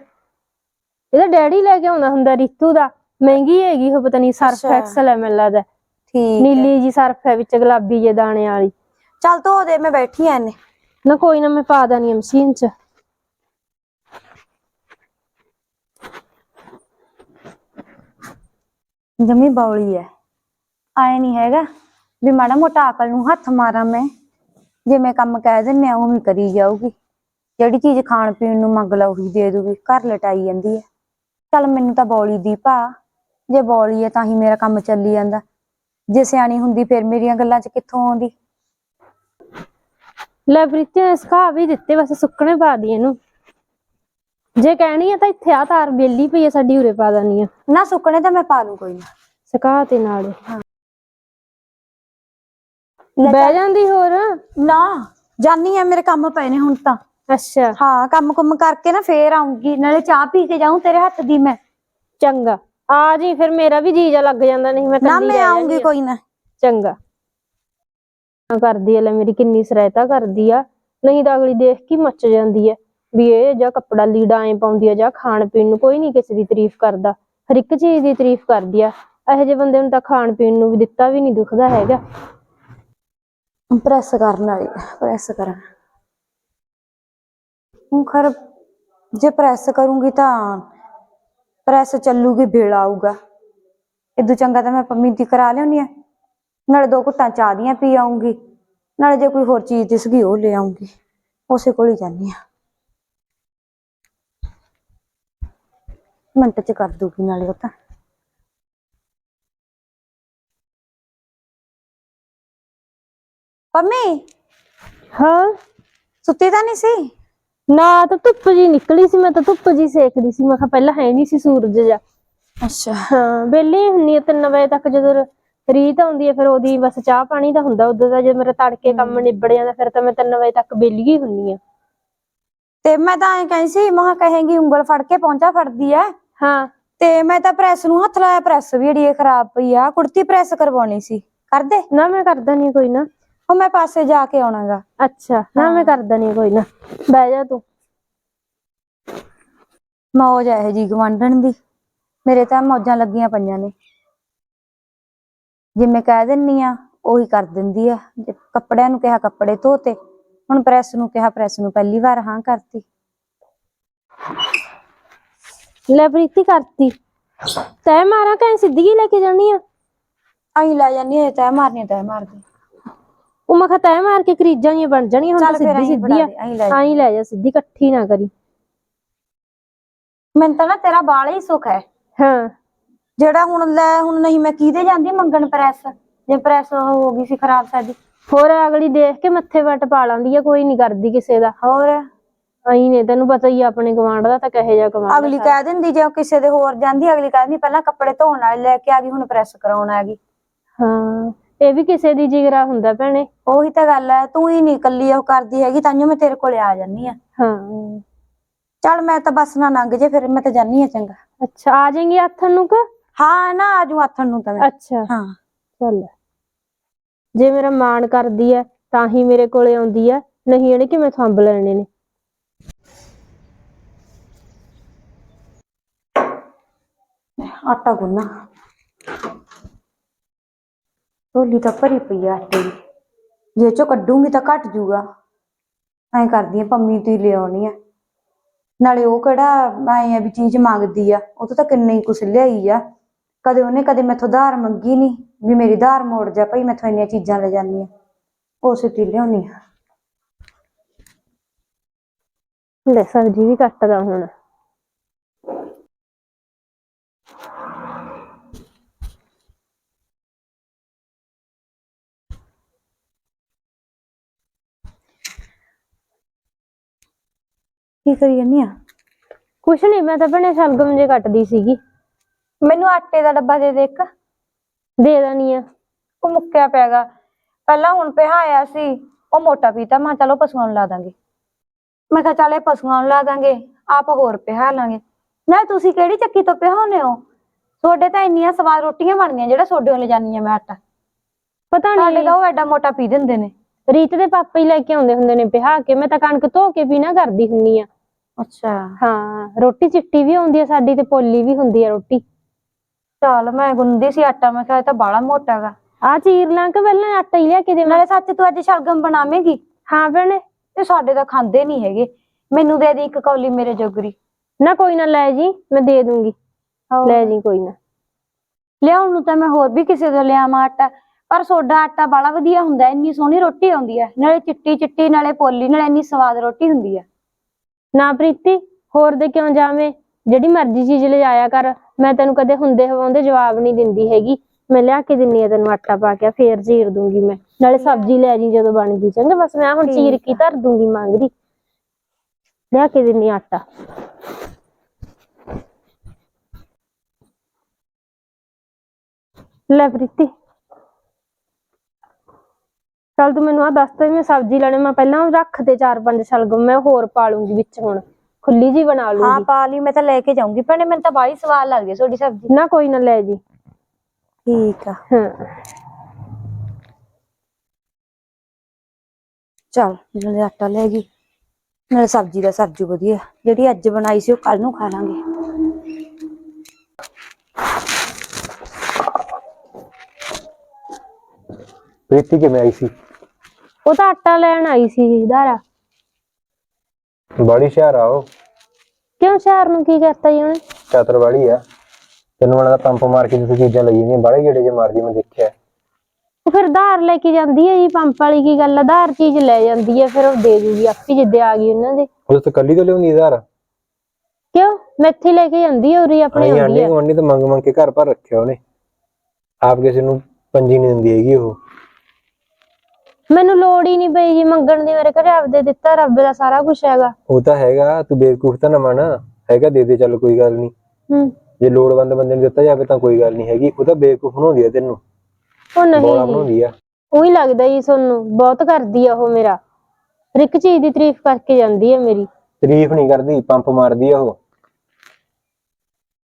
ਇਹਦਾ ਡੈਡੀ ਲੈ ਕੇ ਆਉਂਦਾ ਹੁੰਦਾ ਰੀਤੂ ਦਾ ਮਹਿੰਗੀ ਹੈਗੀ ਉਹ ਪਤਾ ਨਹੀਂ ਸਰਫ ਅੱਛਾ। ਐਕਸਲ ਹੈ ਮੈਨੂੰ ਲੱਗਦਾ ਠੀਕ ਨੀਲੀ ਜੀ ਸਰਫ ਹੈ ਵਿੱਚ ਗੁਲਾਬੀ ਜੇ ਦਾਣੇ ਵਾਲੀ ਚੱਲ ਧੋ ਦੇ ਮੈਂ ਬੈਠੀ ਆ ਇਹਨੇ ਨਾ ਕੋਈ ਨਾ ਮੈਂ ਪਾ ਦਾਨੀ ਮਸ਼ੀਨ 'ਚ। ਜਮੀ ਬੌਲੀ ਐ। ਆਏ ਨਹੀਂ ਹੈਗਾ ਵੀ ਮਾੜਾ ਮੋਟਾ ਅਕਲ ਨੂੰ ਹੱਥ ਮਾਰਾਂ ਮੈਂ। ਜੇ ਮੈਂ ਕੰਮ ਕਹਿ ਦਿੰਨੇ ਆ ਉਵੇਂ ਕਰੀ ਜਾਊਗੀ। ਜਿਹੜੀ ਚੀਜ਼ ਖਾਣ ਪੀਣ ਨੂੰ ਮੰਗ ਲਾ ਉਹੀ ਦੇ ਦੂਗੀ। ਘਰ ਲਟਾਈ ਜਾਂਦੀ ਐ। ਚੱਲ ਮੈਨੂੰ ਤਾਂ ਬੌਲੀ ਦੀ ਭਾ। ਜੇ ਬੌਲੀ ਐ ਤਾਂ ਹੀ ਮੇਰਾ ਕੰਮ ਚੱਲੀ ਜਾਂਦਾ। ਜੇ ਸਿਆਣੀ ਹੁੰਦੀ ਫਿਰ ਮੇਰੀਆਂ ਗੱਲਾਂ 'ਚ ਕਿੱਥੋਂ ਆਉਂਦੀ? ਲੈ ਪ੍ਰੀਤੀ ਨੇ ਸੁਕਾ ਵੀ ਦਿੱਤੇ ਬਸ ਸੁੱਕਣੇ ਪਾ ਦੀ ਇਹਨੂੰ। ਜੇ ਕਹਿਣੀ ਆ ਤਾਂ ਇੱਥੇ ਆ ਤਾਰ ਬੇਲੀ ਪਈ ਆ ਸਾਡੀ ਉਰੇ ਪਾ ਦਾਨੀ ਆ। ਨਾ ਸੁੱਕਣੇ ਤਾਂ ਮੈਂ ਪਾ ਲੂੰ ਕੋਈ ਨਾ। ਸੁਕਾ ਤੇ ਨਾਲ। ਲੈ ਬਹਿ ਜਾਂਦੀ ਹੋਰ? ਨਾ ਜਾਨੀ ਆ ਮੇਰੇ ਕੰਮ ਪਏ ਨੇ ਹੁਣ ਤਾਂ। ਅੱਛਾ। ਹਾਂ ਕੰਮ ਕੁੰਮ ਕਰਕੇ ਨਾ ਫੇਰ ਆਉਂਗੀ ਨਾਲੇ ਚਾਹ ਪੀ ਕੇ ਜਾਊਂ ਤੇਰੇ ਹੱਥ ਦੀ ਮੈਂ। ਚੰਗਾ। ਆ ਜੀ ਫਿਰ ਮੇਰਾ ਵੀ ਜੀਜਾ ਲੱਗ ਜਾਂਦਾ ਨਹੀਂ ਮੈਂ ਨਾ ਕੱਲੀ ਮੈਂ ਆਉਂਗੀ। ਕੋਈ ਨਾ। ਚੰਗਾ। ਕਰਦੀ ਐ ਲੈ ਮੇਰੀ ਕਿੰਨੀ ਸਹਾਇਤਾ ਕਰਦੀ ਆ। ਨਹੀਂ ਤਾਂ ਅਗਲੀ ਦੇਖ ਕੇ ਮੱਚ ਜਾਂਦੀ ਐ ਵੀ ਇਹ ਜਾਂ ਕੱਪੜਾ ਲੀੜਾ ਐ ਪਾਉਂਦੀ ਆ ਜਾਂ ਖਾਣ ਪੀਣ ਨੂੰ ਕੋਈ ਨਹੀਂ ਕਿਸੇ ਦੀ ਤਾਰੀਫ ਕਰਦਾ। ਹਰ ਇੱਕ ਚੀਜ਼ ਦੀ ਤਾਰੀਫ ਕਰਦੀ ਆ। ਇਹੋ ਜਿਹੇ ਬੰਦੇ ਨੂੰ ਤਾਂ ਖਾਣ ਪੀਣ ਨੂੰ ਵੀ ਦਿੱਤਾ ਵੀ ਨਹੀਂ ਦੁਖਦਾ ਹੈਗਾ। ਪ੍ਰੈਸ ਕਰਨ ਵਾਲੀ ਪ੍ਰੈਸ ਕਰਾਂ ਹੁਣ ਖਰ ਜੇ ਪ੍ਰੈਸ ਕਰੂੰਗੀ ਤਾਂ ਪ੍ਰੈਸ ਚੱਲੂਗੀ ਵੇਲਾ ਆਊਗਾ। ਇਦੋਂ ਚੰਗਾ ਤਾਂ ਮੈਂ ਪੰਮੀ ਦੀ ਕਰਾ ਲਿਆਉਣੀ ਆ। ਨਾਲੇ ਦੋ ਘੁੱਟਾਂ ਚਾਹ ਦੀਆਂ ਪੀ ਆਉਂਗੀ ਨਾਲੇ ਜੇ ਕੋਈ ਹੋਰ ਚੀਜ਼ ਦਿਸਗੀ ਉਹ ਲੈ ਆਉਂਗੀ। ਉਸੇ ਕੋਲ ਹੀ ਜਾਨੀ ਆ ਮਿੰਟ ਚ ਕਰ ਦੂਗੀ ਨਾਲੇ ਉਹ ਤਾਂ। ਪੰਮੀ? ਹਾਂ? ਸੁੱਤੀ ਤਾਂ ਨਹੀਂ ਸੀ? ਨਾ ਤਾਂ ਧੁੱਪ ਜੀ ਨਿਕਲੀ ਸੀ ਮੈਂ ਤਾਂ ਧੁੱਪ ਜੀ ਸੇਕਦੀ ਸੀ। ਮੈਂ ਕਿਹਾ ਪਹਿਲਾਂ ਹੈ ਨਹੀਂ ਸੀ ਸੂਰਜ ਜਾ ਅੱਛਾ। ਹਾਂ ਵਿਹਲੀ ਹੁੰਨੀ ਆ 3 ਵਜੇ ਤੱਕ ਜਦੋਂ ਰ- ਰੀਤ ਆਉਂਦੀ ਹੈ ਫਿਰ ਉਹਦੀ ਬਸ ਚਾਹ ਪਾਣੀ ਦਾ ਹੁੰਦਾ ਉਦੋਂ ਦਾ ਜੇ ਮੇਰਾ ਤੜਕੇ ਕੰਮ ਨਿਬੜ ਜਾਂਦਾ ਫਿਰ ਤਾਂ ਮੈਂ 3 ਵਜੇ ਤੱਕ ਵਿਹਲੀ ਹੁੰਨੀ ਆ ਤੇ ਮੈਂ ਤਾਂ ਐਂ ਕਹੀ ਸੀ ਮਹਾ ਕਹੇਂਗੀ ਉਂਗਲ ਫੜ ਕੇ ਪਹੁੰਚਾ ਫੜਦੀ ਐ। ਹਾਂ। ਤੇ ਮੈਂ ਤਾਂ ਪ੍ਰੈਸ ਨੂੰ ਹੱਥ ਲਾਇਆ ਪ੍ਰੈਸ ਵੀ ਇਹ ਖਰਾਬ ਪਈ ਆ ਕੁੜਤੀ ਪ੍ਰੈਸ ਕਰਵਾਉਣੀ ਸੀ। ਕਰ ਦੇ ਨਾ ਮੈਂ ਕਰਦਾ ਨਹੀਂ ਕੋਈ ਨਾ। ਉਹ ਮੈਂ ਪਾਸੇ ਜਾ ਕੇ ਆਉਣਾਗਾ। ਅੱਛਾ ਨਾ ਮੈਂ ਕਰਦਾ ਨਹੀਂ ਕੋਈ ਨਾ। ਬਹਿ ਜਾ ਤੂੰ। ਮੌਜ ਇਹ ਜੀ ਗਵਾਂਢਣ ਦੀ। ਮੇਰੇ ਤਾਂ ਮੌਜਾਂ ਲੱਗੀਆਂ ਪਈਆਂ ਨੇ। ਜੇ ਮੈਂ ਕਹਿ ਦਿੰਨੀ ਆ ਉਹੀ ਕਰ ਦਿੰਦੀ ਆ। ਜੇ ਕੱਪੜਿਆਂ ਨੂੰ ਕਿਹਾ ਕੱਪੜੇ ਧੋਤੇ ਹੁਣ ਪ੍ਰੈਸ ਨੂੰ ਕਿਹਾ ਪ੍ਰੈਸ ਨੂੰ ਪਹਿਲੀ ਵਾਰ ਹਾਂ ਕਰਤੀ। ਲੈ ਪ੍ਰੀਤੀ ਕਰਤੀ। ਤੈ ਮਾਰਾਂ ਕਹੀਂ ਸਿੱਧੀ ਹੀ ਲੈ ਕੇ ਜਾਣੀ ਆ? ਆਈ ਲੈ ਜਾਨੀ ਐ ਤੈ ਮਾਰਨੀ ਤੈ ਮਾਰਦੀ ਉਹ ਮੈਂ ਕਿਹਾ ਤੈ ਮਾਰ ਕੇ ਕਰੀਜਾਂ ਹੀ ਬਣ ਜਾਣੀਆਂ ਹੁਣ ਤਾਂ ਚੱਲ ਫਿਰ ਸਿੱਧੀ ਆਈਂ ਸਿੱਧੀ ਫੜਾ ਆ। ਦੇ, ਆਈਂ ਲੈ ਜਾ। ਆਈ ਲੈ ਜਾ ਸਿੱਧੀ ਇਕੱਠੀ ਨਾ ਕਰੀ। ਮੈਨੂੰ ਤਾਂ ਨਾ ਤੇਰਾ ਬਾਲ ਹੀ ਸੁੱਖ ਹੈ। ਹਾਂ। ਜਿਹੜਾ ਹੁਣ ਲੈ ਹੁਣ ਨਹੀਂ ਮੈਂ ਕਿਹਦੇ ਜਾਂਦੀ ਮੰਗਣ ਪ੍ਰੈਸ? ਜੇ ਪ੍ਰੈਸ ਹੋ ਗਈ ਸੀ ਖਰਾਬ ਸਾਡੀ। ਹੋਰ ਅਗਲੀ ਦੇਖ ਕੇ ਮੱਥੇ ਵੱਟ ਪਾ ਲਾਂਦੀ ਆ ਕੋਈ ਨਹੀਂ ਕਰਦੀ ਕਿਸੇ ਦਾ। ਹੋਰ? ਅਈ ਨੇ ਤੈਨੂੰ ਪਤਾ ਹੀ ਆ ਆਪਣੇ ਗਵਾਂਢ ਦਾ ਤਾਂ ਕਹੇ ਜਾ ਗਵਾਂਢ ਅਗਲੀ ਕਹਿ ਦਿੰਦੀ ਜੇ ਕਿਸੇ ਦੇ ਹੋਰ ਜਾਂਦੀ ਅਗਲੀ ਕਹਿ ਦਿੰਦੀ ਪਹਿਲਾਂ ਕੱਪੜੇ ਧੋਣ ਵਾਲੇ ਲੈ ਕੇ ਆ ਗਈ ਹੁਣ ਪ੍ਰੈਸ ਕਰਾਉਣ ਆ ਗਈ। ਹਾਂ ਇਹ ਵੀ ਕਿਸੇ ਦੀ ਜਿਗਰਾ ਹੁੰਦਾ ਭੈਣੇ। ਉਹੀ ਤਾਂ ਗੱਲ ਹੈ ਤੂੰ ਹੀ ਨਹੀਂ ਇਕੱਲੀ ਉਹ ਕਰਦੀ ਹੈਗੀ ਤਾਂਹੀਓ ਮੈਂ ਤੇਰੇ ਕੋਲੇ ਆ ਜਾਨੀ ਆ ਹਾਂ। ਚੱਲ ਮੈਂ ਤਾਂ ਬਸ ਨਾ ਲੰਘ ਜੇ ਫਿਰ ਮੈਂ ਤਾਂ ਜਾਨੀ ਆ ਚੰਗਾ। ਅੱਛਾ ਆ ਜਾਏਂਗੀ ਆਥਣ ਨੂੰ ਕਿ? ਹਾਂ ਨਾ ਆਜੂ ਆਥਣ ਨੂੰ ਤਾਂ ਮੈਂ। ਅੱਛਾ। ਹਾਂ। ਚੱਲ। ਜੇ ਮੇਰਾ ਮਾਣ ਕਰਦੀ ਐ ਤਾਂ ਹੀ ਮੇਰੇ ਕੋਲੇ ਆਉਂਦੀ ਐ। ਨਹੀਂ ਇਹਨੇ ਕਿਵੇਂ ਥੰਬ ਲੈਣੇ ਨੇ। ਆਟਾ ਗੁੰਨਾ ਢੋਲੀ ਤਾਂ ਭਰੀ ਪਈ ਆ ਆਟੇ ਦੀ। ਜੇ ਚੋਂ ਕੱਢੂੰਗੀ ਤਾਂ ਘਟ ਜੂਗਾ। ਐਂ ਕਰਦੀ ਆ ਪੰਮੀ ਤੀ ਲਿਆਉਣੀ ਆ। ਨਾਲੇ ਉਹ ਕਿਹੜਾ ਐਂ ਆ ਵੀ ਚੀਜ਼ ਮੰਗਦੀ ਆ ਉਹ ਤੋਂ ਤਾਂ ਕਿੰਨੇ ਹੀ ਕੁਛ ਲਿਆਈ ਆ। ਕਦੇ ਉਹਨੇ ਕਦੇ ਮੈਥੋਂ ਧਾਰ ਮੰਗੀ ਨਹੀਂ ਵੀ ਮੇਰੀ ਧਾਰ ਮੋੜ ਜਾ ਭਾਈ ਮੈਥੋਂ ਇੰਨੀਆਂ ਚੀਜ਼ਾਂ ਲੈ ਜਾਂਦੀ ਆ। ਉਸੇ ਤੀ ਲਿਆਉਣੀ ਆ। ਲੈ ਸਬਜ਼ੀ ਵੀ ਕੱਟਦਾ ਹੁਣ। ਕੀ ਕਰੀ ਜਾਂਦੀ ਆ? ਕੁਛ ਨਹੀਂ ਮੈਂ ਤਾਂ ਭੈਣੇ ਸ਼ਲਗਮ ਜੇ ਕੱਟਦੀ ਸੀਗੀ। ਮੈਨੂੰ ਆਟੇ ਦਾ ਡੱਬਾ ਦੇ ਦੇ ਇੱਕ। ਦੇ ਦੇਣੀ ਆ। ਉਹ ਮੁੱਕਿਆ ਪਿਆਗਾ। ਪਹਿਲਾਂ ਹੁਣ ਪਿਹਾਇਆ ਸੀ ਉਹ ਮੋਟਾ ਪੀਤਾ। ਮੈਂ ਕਿਹਾ ਚਲੋ ਪਸ਼ੂਆਂ ਨੂੰ ਲਾ ਦਾਂਗੇ। ਮੈਂ ਕਿਹਾ ਚੱਲ ਇਹ ਪਸ਼ੂਆਂ ਨੂੰ ਲਾ ਦਾਂਗੇ ਆਪ ਹੋਰ ਪਿਹਾ ਲਾਂਗੇ। ਨਾ ਤੁਸੀਂ ਕਿਹੜੀ ਚੱਕੀ ਤੋਂ ਪਿਹਾਉਨੇ ਹੋ? ਤੁਹਾਡੇ ਤਾਂ ਇੰਨੀਆਂ ਸਵਾਦ ਰੋਟੀਆਂ ਬਣਦੀਆਂ ਜਿਹੜਾ ਸੋਡੇ ਲੈ ਜਾਨੀ ਆ ਮੈਂ ਆਟਾ। ਪਤਾ ਸਾਡੇ ਨਹੀਂ। ਤਾਂ ਉਹ ਐਡਾ ਮੋਟਾ ਪੀ ਦਿੰਦੇ ਨੇ। ਰੀਤ ਦੇ ਪਾਪਾ ਹੀ ਲੈ ਕੇ ਆਉਂਦੇ ਹੁੰਦੇ ਨੇ ਪਿਹਾ ਕੇ। ਮੈਂ ਤਾਂ ਕਣਕ ਧੋ ਕੇ ਵੀ ਨਾ ਕਰਦੀ ਹੁੰਨੀ ਆ। ਅੱਛਾ। ਹਾਂ ਰੋਟੀ ਚਿੱਟੀ ਵੀ ਆਉਂਦੀ ਆ ਸਾਡੀ ਤੇ ਪੋਲੀ ਵੀ ਹੁੰਦੀ ਆ ਰੋਟੀ। ਚੱਲ ਮੈਂ ਗੁੰਦੀ ਸੀ ਆਟਾ ਮੈਂ ਕਿਹਾ ਇਹ ਤਾਂ ਬਾਲਾ ਮੋਟਾਗਾ ਆ ਚੀਰ ਲਾਂ ਕਿ ਪਹਿਲਾਂ ਆਟਾ ਹੀ ਲਿਆ ਕੇ ਦੇਵਾਂ? ਨਾਲੇ ਸੱਚ ਤੂੰ ਅੱਜ ਸ਼ਲਗਮ ਬਣਾਵੇਂਗੀ? ਹਾਂ ਭੈਣੇ। ਤੇ ਸਾਡੇ ਤਾਂ ਖਾਂਦੇ ਨਹੀਂ ਹੈਗੇ। ਮੈਨੂੰ ਦੇ ਦੇ ਇੱਕ ਕੌਲੀ ਮੇਰੇ ਜੋਗਰੀ। ਨਾ ਕੋਈ ਨਾ ਲੈ ਜੀ ਮੈਂ ਦੇ ਦੂੰਗੀ। ਲੈ ਜੀ ਕੋਈ ਨਾ। ਲਿਆਉਣ ਨੂੰ ਤਾਂ ਮੈਂ ਹੋਰ ਵੀ ਕਿਸੇ ਤੋਂ ਲਿਆਵਾਂ ਆਟਾ। ਪਰ ਸੋਡਾ ਆਟਾ ਬੜਾ ਵਧੀਆ ਹੁੰਦਾ ਇੰਨੀ ਸੋਹਣੀ ਰੋਟੀ ਆਉਂਦੀ ਹੈ ਨਾਲੇ ਚਿੱਟੀ ਚਿੱਟੀ ਨਾਲੇ ਪੋਲੀ ਨਾਲੇ ਇੰਨੀ ਸਵਾਦ ਰੋਟੀ ਹੁੰਦੀ ਹੈ ਨਾ ਪ੍ਰੀਤੀ ਹੋਰ ਦੇ ਕਿਉਂ ਜਾਵੇਂ? ਜਿਹੜੀ ਮਰਜ਼ੀ ਚੀਜ਼ ਲਿਜਾਇਆ ਕਰ। ਮੈਂ ਤੈਨੂੰ ਕਦੇ ਹੁੰਦੇ ਹਵਾਉਂਦੇ ਜਵਾਬ ਨਹੀਂ ਦਿੰਦੀ ਹੈਗੀ। ਮੈਂ ਲਿਆ ਕੇ ਦਿੰਨੀ ਆ ਤੈਨੂੰ ਆਟਾ ਪਾ ਕੇ ਫੇਰ ਚੀਰ ਦੂੰਗੀ ਮੈਂ। ਨਾਲੇ ਸਬਜ਼ੀ ਲੈ ਜੀ ਜਦੋਂ ਬਣ ਗਈ ਚੰਗਾ? ਬਸ ਮੈਂ ਹੁਣ ਚੀਰ ਕੇ ਧਰ ਦੂੰਗੀ ਮੰਗਦੀ। ਲਿਆ ਕੇ ਦਿੰਨੀ ਆਟਾ। ਲੈ ਪ੍ਰੀਤੀ। ਚੱਲ ਤੂੰ ਮੈਨੂੰ ਆ ਦੱਸ ਤਾ ਮੈਂ ਸਬਜ਼ੀ ਲੈਣੇ ਮੈਂ ਪਹਿਲਾਂ ਰੱਖ ਤੇ ਚਾਰ ਪੰਜ ਸ਼ਲਗਮ ਮੈਂ ਹੋਰ ਪਾ ਲੂੰਗੀ ਵਿੱਚ ਹੁਣ। ਖੁੱਲੀ ਜੀ ਬਣਾ ਹਾਂ ਲੂੰਗੀ ਪਾ ਲਈ ਮੈਂ ਤਾਂ ਲੈ ਕੇ ਜਾਊਂਗੀ। ਭੈਣੇ ਮੈਨੂੰ ਤਾਂ ਬਾਹਲੀ ਸਵਾਦ ਲੱਗਦੀ ਹੈ ਤੁਹਾਡੀ ਸਬਜ਼ੀ। ਨਾ ਕੋਈ ਨਾ ਲੈ ਜੀ। ਠੀਕ ਆ। ਹਾਂ। ਚਲ ਨਾਲੇ ਆਟਾ ਲੈ ਗਈ। ਨਾਲੇ ਸਬਜ਼ੀ ਦਾ ਸਬਜ਼ੀ ਵਧੀਆ। ਜਿਹੜੀ ਅੱਜ ਬਣਾਈ ਸੀ ਉਹ ਕੱਲ ਨੂੰ ਖਾ ਲਾਂਗੇ ਪ੍ਰੀਤੀ ਕਿਵੇਂ ਆਈ ਸੀ? ਉਹ ਤਾਂ ਆਟਾ ਲੈਣ ਆਈ ਸੀ ਧਾਰਾ ਬੜੀ ਸ਼ਹਿਰ ਆ ਉਹ। ਕਿਉਂ ਸ਼ਹਿਰ ਨੂੰ ਕੀ ਕਰਤਾ ਜੀ ਉਹਨੇ? ਚਾਤਰ ਵਾਲੀ ਆ। ਤੈਨੂੰ ਵਾਲਾ ਪੰਪ ਮਾਰ ਕੇ ਜਿੱਥੇ ਚੀਜ਼ਾਂ ਲਈ ਜਾਂਦੀਆਂ ਬਾੜੇ ਗੇੜੇ ਜੇ ਮਾਰਦੀ ਮੈਂ ਦੇਖਿਆ। ਉਹ ਫਿਰ ਧਾਰ ਲੈ ਕੇ ਜਾਂਦੀ ਹੈ ਜੀ ਪੰਪ ਵਾਲੀ ਕੀ ਗੱਲ ਆ? ਧਾਰ ਚੀਜ਼ ਲੈ ਜਾਂਦੀ ਹੈ ਫਿਰ ਉਹ ਦੇ ਦੂਗੀ ਆਪੇ ਜਿੱਦੇ ਆ ਗਈ ਉਹਨਾਂ ਦੇ। ਉਹ ਤਾਂ ਕੱਲੀ ਤੋਂ ਲਿਆਉਂਦੀ ਯਾਰ ਕਿਉਂ? ਮੈਥੀ ਲੈ ਕੇ ਜਾਂਦੀ ਹੈ ਉਰੀ ਆਪਣੀ ਹੈ ਗਵਾਂਢੀ ਤਾਂ ਮੰਗ ਮੰਗ ਕੇ ਘਰ ਭਰ ਰੱਖਿਆ ਉਹਨੇ। ਆਪ ਕਿਸੇ ਨੂੰ ਪੰਜੀ ਨਹੀਂ ਦਿੰਦੀ ਹੈਗੀ ਉਹ। ਮੈਨੂੰ ਲੋੜ ਹੀ ਨਹੀਂ ਪਈ ਜੀ ਮੰਗਣ ਦੀ ਮੇਰੇ ਘਰੇ ਆਪਦੇ ਦਿੱਤਾ ਰੱਬ ਦਾ ਸਾਰਾ ਕੁਝ ਹੈਗਾ। ਉਹ ਤਾਂ ਹੈਗਾ ਤੂੰ ਬੇਵਕੂਫ ਤਾਂ ਨਾ ਬਣ। ਹੈਗਾ ਦੇ ਦੇ ਚੱਲ ਕੋਈ ਗੱਲ ਨਹੀਂ। ਹੂੰ। ਜੇ ਲੋੜਵੰਦ ਬੰਦੇ ਨੂੰ ਦਿੱਤਾ ਜਾਵੇ ਤਾਂ ਕੋਈ ਗੱਲ ਨਹੀਂ ਹੈਗੀ ਉਹ ਤਾਂ ਬੇਵਕੂਫ ਬਣਾਉਂਦੀ ਆ ਤੈਨੂੰ। ਉਹ ਨਹੀਂ ਬੋਲਾ ਜੀ। ਬਣਾਉਂਦੀ ਆ। ਉਹੀ ਲੱਗਦਾ ਜੀ ਤੁਹਾਨੂੰ ਬਹੁਤ ਕਰਦੀ ਆ ਉਹ ਮੇਰਾ। ਹਰ ਇੱਕ ਚੀਜ਼ ਦੀ ਤਾਰੀਫ ਕਰਕੇ ਜਾਂਦੀ ਹੈ ਮੇਰੀ। ਤਾਰੀਫ ਨਹੀਂ ਕਰਦੀ ਪੰਪ ਮਾਰਦੀ ਆ ਉਹ।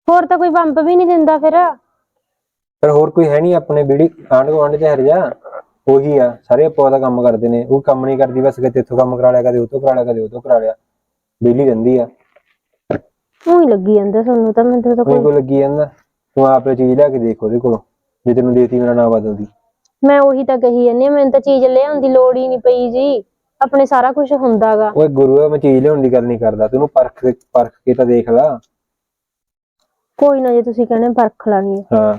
ਹੋਰ ਤਾਂ ਕੋਈ ਪੰਪ ਵੀ ਨਹੀਂ ਦਿੰਦਾ ਫਿਰ। ਪਰ ਹੋਰ ਕੋਈ ਹੈ ਨਹੀਂ ਆਪਣੇ ਬੀੜੀ ਆਂਢ ਗੁਆਂਢ ਚ ਹਰ ਜਾ ਉਹੀ ਆ ਸਾਰੇ ਆਪੋ ਦਾ ਕੰਮ ਕਰਦੇ ਨੇ ਉਹ ਕੰਮ ਨਹੀਂ ਕਰਦੀ ਬਸ ਕਿਤੇ ਇੱਥੋਂ ਕੰਮ ਕਰਾ ਲਿਆ ਕਦੇ ਉਤੋਂ ਕਰਾ ਲਿਆ ਕਦੇ ਉਤੋਂ ਕਰਾ ਲਿਆ ਬਿਜਲੀ ਰਹਿੰਦੀ ਆ। ਉਹੀ ਲੱਗੀ ਜਾਂਦਾ ਤੁਹਾਨੂੰ ਤਾਂ ਮੈਨੂੰ ਤਾਂ ਕੋਈ ਲੱਗੀ ਜਾਂਦਾ ਤੂੰ ਆਪੇ ਚੀਜ਼ ਲਿਆ ਕੇ ਦੇਖ ਉਹਦੇ ਕੋਲੋਂ ਜੇ ਤੈਨੂੰ ਦੇਤੀ ਮੇਰਾ ਨਾਂ ਬਦਲਦੀ। ਮੈਂ ਉਹੀ ਤਾਂ ਕਹੀ ਜਾਂਦੀ ਹਾਂ, ਮੈਨੂੰ ਤਾਂ ਚੀਜ਼ ਲਿਆਉਣ ਦੀ ਲੋੜ ਹੀ ਨਹੀਂ ਪਈ ਜੀ ਆਪਣੇ ਸਾਰਾ ਕੁਝ ਹੁੰਦਾਗਾ। ਓਏ ਗੁਰੂ ਆ ਮੈਂ ਚੀਜ਼ ਲਿਆਉਣ ਦੀ ਗੱਲ ਨਹੀਂ ਕਰਦਾ ਤੈਨੂੰ ਪਰਖ ਕੇ ਪਰਖ ਕੇ ਤਾਂ ਦੇਖ ਲਾ। ਕੋਈ ਨਾ ਜੇ ਤੁਸੀਂ ਕਹਿੰਦੇ ਪਰਖ ਲਾਣੀ ਹੈ ਹਾਂ